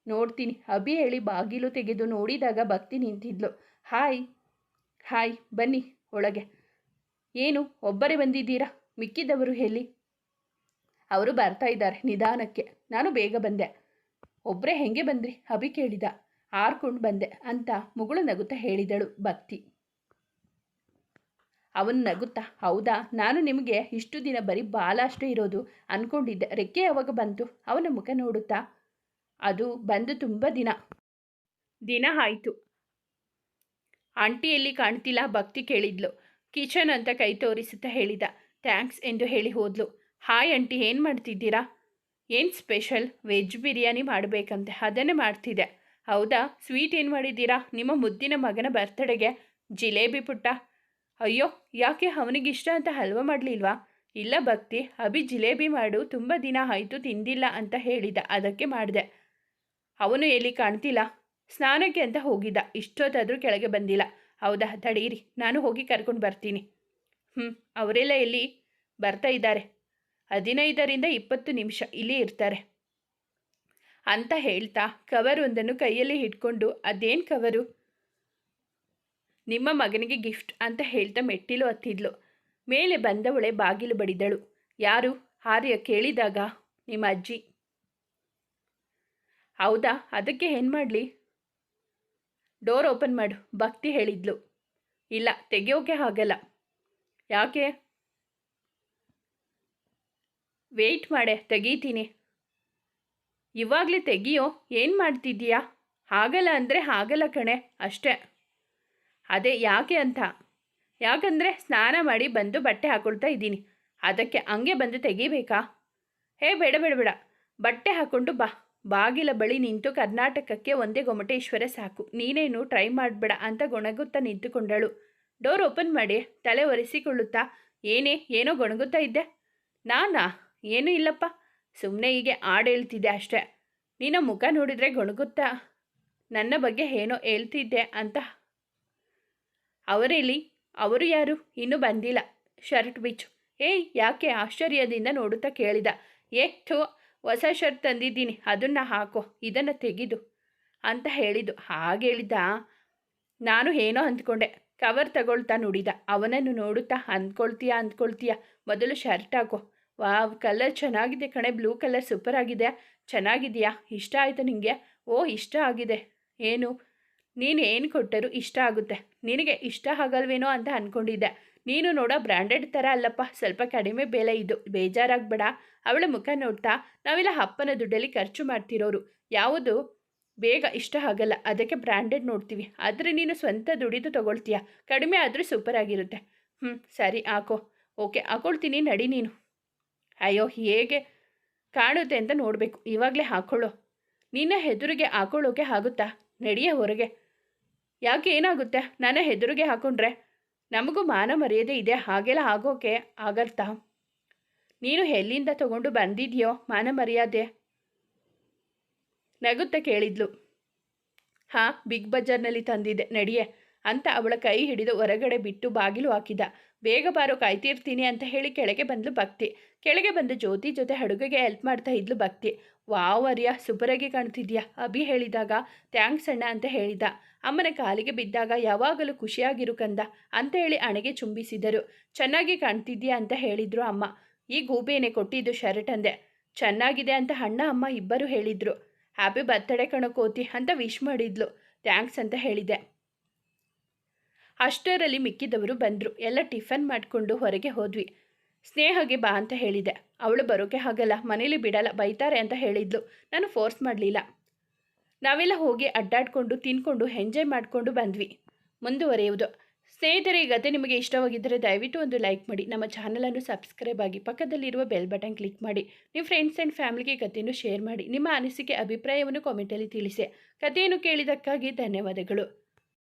ನೋಡ್ತೀನಿ. ಅಭಿ ಹೇಳಿ ಬಾಗಿಲು ತೆಗೆದು ನೋಡಿದಾಗ ಭಕ್ತಿ ನಿಂತಿದ್ಲು. ಹಾಯ್ ಹಾಯ್, ಬನ್ನಿ ಒಳಗೆ. ಏನು, ಒಬ್ಬರೇ ಬಂದಿದ್ದೀರಾ? ಮಿಕ್ಕಿದವರು ಹೇಳಿ. ಅವರು ಬರ್ತಾ ಇದ್ದಾರೆ ನಿಧಾನಕ್ಕೆ. ನಾನು ಬೇಗ ಬಂದೆ. ಒಬ್ಬರೇ ಹೆಂಗೆ ಬಂದ್ರಿ? ಅಭಿ ಕೇಳಿದ. ಆರ್ಕೊಂಡು ಬಂದೆ ಅಂತ ಮುಗುಳು ನಗುತ್ತಾ ಹೇಳಿದಳು ಭಕ್ತಿ. ಅವನು ನಗುತ್ತಾ, ಹೌದಾ? ನಾನು ನಿಮಗೆ ಇಷ್ಟು ದಿನ ಬರೀ ಬಾಲ ಅಷ್ಟೇ ಇರೋದು ಅಂದ್ಕೊಂಡಿದ್ದೆ ರೆಕ್ಕೆ ಯಾವಾಗ ಬಂತು? ಅವನ ಮುಖ ನೋಡುತ್ತಾ? ಅದು ಬಂದು ತುಂಬ ದಿನ. ದಿನ ಆಯಿತು. ಆಂಟಿಯಲ್ಲಿ ಕಾಣ್ತಿಲ್ಲ? ಭಕ್ತಿ ಕೇಳಿದ್ಲು. ಕಿಚನ್ ಅಂತ ಕೈ ತೋರಿಸುತ್ತಾ ಹೇಳಿದ. ಥ್ಯಾಂಕ್ಸ್ ಎಂದು ಹೇಳಿ ಹೋದ್ಲು. ಹಾಯ್ ಆಂಟಿ, ಏನು ಮಾಡ್ತಿದ್ದೀರಾ? ಏನು ಸ್ಪೆಷಲ್? ವೆಜ್ ಬಿರಿಯಾನಿ ಮಾಡಬೇಕಂತೆ. ಅದನ್ನೇ ಮಾಡ್ತಿದ್ದೆ. ಹೌದಾ? ಸ್ವೀಟ್ ಏನು ಮಾಡಿದ್ದೀರಾ? ನಿಮ್ಮ ಮುದ್ದಿನ ಮಗನ ಬರ್ತಡೆಗೆ ಜಿಲೇಬಿ ಪುಟ್ಟ? ಅಯ್ಯೋ, ಯಾಕೆ ಅವನಿಗಿಷ್ಟ ಅಂತ ಹಲ್ವ ಮಾಡಲಿಲ್ವಾ? ಇಲ್ಲ ಭಕ್ತಿ, ಅಭಿ ಜಿಲೇಬಿ ಮಾಡು, ತುಂಬ ದಿನ ಆಯಿತು ತಿಂದಿಲ್ಲ ಅಂತ ಹೇಳಿದ, ಅದಕ್ಕೆ ಮಾಡಿದೆ. ಅವನು ಎಲ್ಲಿ ಕಾಣ್ತಿಲ್ಲ? ಸ್ನಾನಕ್ಕೆ ಅಂತ ಹೋಗಿದ್ದ, ಇಷ್ಟೊತ್ತಾದರೂ ಕೆಳಗೆ ಬಂದಿಲ್ಲ. ಹೌದಾ, ತಡೀರಿ, ನಾನು ಹೋಗಿ ಕರ್ಕೊಂಡು ಬರ್ತೀನಿ. ಹ್ಞೂ ಅವರೆಲ್ಲ ಎಲ್ಲಿ? ಬರ್ತಾ ಇದ್ದಾರೆ. ಹದಿನೈದರಿಂದ ಇಪ್ಪತ್ತು ನಿಮಿಷ, ಇಲ್ಲಿ ಇರ್ತಾರೆ. ಅಂತ ಹೇಳ್ತಾ, ಕವರ್ ಒಂದನ್ನು ಕೈಯಲ್ಲಿ ಹಿಡ್ಕೊಂಡು, ಅದೇನು ಕವರು? ನಿಮ್ಮ ಮಗನಿಗೆ ಗಿಫ್ಟ್ ಅಂತ ಹೇಳ್ತಾ ಮೆಟ್ಟಿಲು ಹತ್ತಿದ್ಲು. ಮೇಲೆ ಬಂದವಳೆ ಬಾಗಿಲು ಬಡಿದಳು. ಯಾರು? ಆರ್ಯ ಕೇಳಿದಾಗ ನಿಮ್ಮ ಅಜ್ಜಿ. ಹೌದಾ? ಅದಕ್ಕೆ ಏನು ಮಾಡಲಿ? ಡೋರ್ ಓಪನ್ ಮಾಡು, ಭಕ್ತಿ ಹೇಳಿದ್ಲು. ಇಲ್ಲ, ತೆಗೆಯೋಕೆ ಆಗಲ್ಲ. ಯಾಕೆ? ವೆಯ್ಟ್ ಮಾಡೆ, ತೆಗೀತೀನಿ. ಇವಾಗಲೇ ತೆಗಿಯೋ, ಏನು ಮಾಡ್ತಿದ್ದೀಯಾ? ಆಗಲ್ಲ ಅಂದರೆ ಆಗಲ್ಲ ಕಣೆ, ಅಷ್ಟೇ. ಅದೇ ಯಾಕೆ ಅಂತ? ಯಾಕಂದರೆ ಸ್ನಾನ ಮಾಡಿ ಬಂದು ಬಟ್ಟೆ ಹಾಕೊಳ್ತಾ ಇದ್ದೀನಿ. ಅದಕ್ಕೆ ಹಂಗೆ ಬಂದು ತೆಗಿಬೇಕಾ? ಹೇ, ಬೇಡ ಬೇಡ ಬೇಡ. ಬಟ್ಟೆ ಹಾಕ್ಕೊಂಡು ಬಾ. ಬಾಗಿಲ ಬಳಿ ನಿಂತು ಕರ್ನಾಟಕಕ್ಕೆ ಒಂದೇ ಗೊಮಟೇಶ್ವರ ಸಾಕು. ನೀನೇನು ಟ್ರೈ ಮಾಡಬೇಡ ಅಂತ ಗೊಣಗುತ್ತಾ ನಿಂತುಕೊಂಡಳು. ಡೋರ್ ಓಪನ್ ಮಾಡಿ, ತಲೆ ಒರೆಸಿಕೊಳ್ಳುತ್ತಾ, ಏನೇ, ಏನೋ ಗೊಣಗುತ್ತಾ ಇದ್ದೆ? ನಾನಾ? ಏನೂ ಇಲ್ಲಪ್ಪ. ಸುಮ್ಮನೆ ಹೀಗೆ ಹಾಡು ಹೇಳ್ತಿದ್ದೆ ಅಷ್ಟೇ. ನಿನ್ನ ಮುಖ ನೋಡಿದರೆ ಗೊಣಗುತ್ತಾ? ನನ್ನ ಬಗ್ಗೆ ಏನೋ ಹೇಳ್ತಿದ್ದೆ ಅಂತ ಅವರೆಲ್ಲಿ ಅವರು ಯಾರು? ಇನ್ನೂ ಬಂದಿಲ್ಲ. ಶರ್ಟ್ ಬಿಚ್ಚು. ಏಯ್, ಯಾಕೆ ಆಶ್ಚರ್ಯದಿಂದ ನೋಡುತ್ತಾ ಕೇಳಿದ? ಏ, ಥೋ, ಹೊಸ ಶರ್ಟ್ ತಂದಿದ್ದೀನಿ, ಅದನ್ನು ಹಾಕೋ, ಇದನ್ನು ತೆಗೆದು, ಅಂತ ಹೇಳಿದ್ದು. ಹಾಗೆ ಹೇಳಿದ್ದ? ನಾನು ಏನೋ ಅಂದ್ಕೊಂಡೆ. ಕವರ್ ತಗೊಳ್ತಾ ನುಡಿದ. ಅವನನ್ನು ನೋಡುತ್ತಾ ಅಂದ್ಕೊಳ್ತೀಯ, ಅಂದ್ಕೊಳ್ತೀಯಾ? ಮೊದಲು ಶರ್ಟ್ ಹಾಕೋ. ವಾವ್, ಕಲರ್ ಚೆನ್ನಾಗಿದೆ ಕಣೆ, ಬ್ಲೂ ಕಲರ್ ಸೂಪರ್ ಆಗಿದೆ. ಚೆನ್ನಾಗಿದೆಯಾ? ಇಷ್ಟ ಆಯಿತು ನಿಮಗೆ ಓ, ಇಷ್ಟ ಆಗಿದೆ. ಏನು? ನೀನು ಏನು ಕೊಟ್ಟರೂ ಇಷ್ಟ ಆಗುತ್ತೆ. ನಿನಗೆ ಇಷ್ಟ ಆಗಲ್ವೇನೋ ಅಂತ ಅಂದ್ಕೊಂಡಿದ್ದೆ ನೀನು ನೋಡೋ ಬ್ರ್ಯಾಂಡೆಡ್ ಥರ ಅಲ್ಲಪ್ಪ, ಸ್ವಲ್ಪ ಕಡಿಮೆ ಬೆಲೆ ಇದು. ಬೇಜಾರಾಗಬೇಡ. ಅವಳ ಮುಖ ನೋಡ್ತಾ ನಾವೆಲ್ಲ ಅಪ್ಪನ ದುಡ್ಡಲ್ಲಿ ಖರ್ಚು ಮಾಡ್ತಿರೋರು. ಯಾವುದು? ಬೇಗ ಇಷ್ಟ ಆಗಲ್ಲ. ಅದಕ್ಕೆ ಬ್ರ್ಯಾಂಡೆಡ್ ನೋಡ್ತೀವಿ. ಆದರೆ ನೀನು ಸ್ವಂತ ದುಡಿದು ತೊಗೊಳ್ತೀಯ. ಕಡಿಮೆ ಆದರೂ ಸೂಪರ್ ಆಗಿರುತ್ತೆ. ಹ್ಞೂ ಸರಿ, ಹಾಕೋ. ಓಕೆ, ಹಾಕೊಳ್ತೀನಿ, ನಡಿ ನೀನು. ಅಯ್ಯೋ, ಹೇಗೆ? ಕಾಣುತ್ತೆ ಅಂತ ನೋಡಬೇಕು. ಇವಾಗಲೇ ಹಾಕೊಳ್ಳೋ. ನಿನ್ನ ಹೆದುರಿಗೆ ಹಾಕೊಳ್ಳೋಕೆ ಆಗುತ್ತಾ? ನಡಿಯ ಹೊರಗೆ. ಯಾಕೆ ಏನಾಗುತ್ತೆ? ನನ್ನ ಹೆದರಿಗೆ ಹಾಕೊಂಡ್ರೆ? ನಮಗೂ ಮಾನ ಮರ್ಯಾದೆ ಇದೆ, ಹಾಗೆಲ್ಲ ಆಗೋಕೆ ಆಗರ್ಥ ನೀನು ಎಲ್ಲಿಂದ ತಗೊಂಡು ಬಂದಿದೆಯೋ ಮಾನ ಮರ್ಯಾದೆ? ನಗುತ್ತ ಕೇಳಿದ್ಲು. ಹಾಂ, ಬಿಗ್ ಬಜಾರ್ನಲ್ಲಿ ತಂದಿದ್ದೆ ನಡಿಯೆ, ಅಂತ ಅವಳ ಕೈ ಹಿಡಿದು ಹೊರಗಡೆ ಬಿಟ್ಟು ಬಾಗಿಲು ಹಾಕಿದ. ಬೇಗ ಬಾರೋ, ಕಾಯ್ತಿರ್ತೀನಿ ಅಂತ ಹೇಳಿ ಕೆಳಗೆ ಬಂದ್ಲು ಭಕ್ತಿ. ಕೆಳಗೆ ಬಂದು ಜ್ಯೋತಿ ಜೊತೆ ಅಡುಗೆಗೆ ಹೆಲ್ಪ್ ಮಾಡ್ತಾ ಇದ್ಲು ಭಕ್ತಿ. ವಾವ್ ಅರ್ಯ ಸುಬ್ಬರಾಗಿ ಕಾಣ್ತಿದ್ಯಾ? ಅಭಿ ಹೇಳಿದಾಗ, ಥ್ಯಾಂಕ್ಸ್ ಅಣ್ಣ ಅಂತ ಹೇಳಿದ. ಅಮ್ಮನ ಕಾಲಿಗೆ ಬಿದ್ದಾಗ, ಯಾವಾಗಲೂ ಖುಷಿಯಾಗಿರು ಕಂದ ಅಂತ ಹೇಳಿ ಅಣೆಗೆ ಚುಂಬಿಸಿದರು. ಚೆನ್ನಾಗಿ ಕಾಣ್ತಿದ್ಯಾ ಅಂತ ಹೇಳಿದ್ರು ಅಮ್ಮ. ಈ ಗೂಬೇನೆ ಕೊಟ್ಟಿದ್ದು ಶರ್ಟ್ ಅಂದೆ. ಚೆನ್ನಾಗಿದೆ ಅಂತ ಅಣ್ಣ, ಅಮ್ಮ ಇಬ್ಬರು ಹೇಳಿದ್ರು. ಹ್ಯಾಪಿ ಬರ್ತಡೇ ಕಣಕೋತಿ ಅಂತ ವಿಶ್ ಮಾಡಿದ್ಲು. ಥ್ಯಾಂಕ್ಸ್ ಅಂತ ಹೇಳಿದೆ. ಅಷ್ಟರಲ್ಲಿ ಮಿಕ್ಕಿದವರು ಬಂದರು. ಎಲ್ಲ ಟಿಫನ್ ಮಾಡಿಕೊಂಡು ಹೊರಗೆ ಹೋದ್ವಿ. ಸ್ನೇಹಗೆ ಬಾ ಅಂತ ಹೇಳಿದೆ. ಅವಳು ಬರೋಕೆ ಆಗಲ್ಲ, ಮನೇಲಿ ಬಿಡಲ್ಲ, ಬೈತಾರೆ ಅಂತ ಹೇಳಿದ್ಲು. ನಾನು ಫೋರ್ಸ್ ಮಾಡಲಿಲ್ಲ. ನಾವೆಲ್ಲ ಹೋಗಿ ಅಡ್ಡಾಡಿಕೊಂಡು, ತಿನ್ಕೊಂಡು ಎಂಜಾಯ್ ಮಾಡಿಕೊಂಡು ಬಂದ್ವಿ. ಮುಂದುವರೆಯುವುದು. ಸ್ನೇಹಿತರೆ, ಈ ಕತೆ ನಿಮಗೆ ಇಷ್ಟವಾಗಿದ್ದರೆ ದಯವಿಟ್ಟು ಒಂದು ಲೈಕ್ ಮಾಡಿ. ನಮ್ಮ ಚಾನಲನ್ನು ಸಬ್ಸ್ಕ್ರೈಬ್ ಆಗಿ ಪಕ್ಕದಲ್ಲಿರುವ ಬೆಲ್ ಬಟನ್ ಕ್ಲಿಕ್ ಮಾಡಿ. ನಿಮ್ಮ ಫ್ರೆಂಡ್ಸ್ ಆ್ಯಂಡ್ ಫ್ಯಾಮಿಲಿಗೆ ಕಥೆಯನ್ನು ಶೇರ್ ಮಾಡಿ. ನಿಮ್ಮ ಅನಿಸಿಕೆ, ಅಭಿಪ್ರಾಯವನ್ನು ಕಾಮೆಂಟಲ್ಲಿ ತಿಳಿಸಿ. ಕಥೆಯನ್ನು ಕೇಳಿದ್ದಕ್ಕಾಗಿ ಧನ್ಯವಾದಗಳು.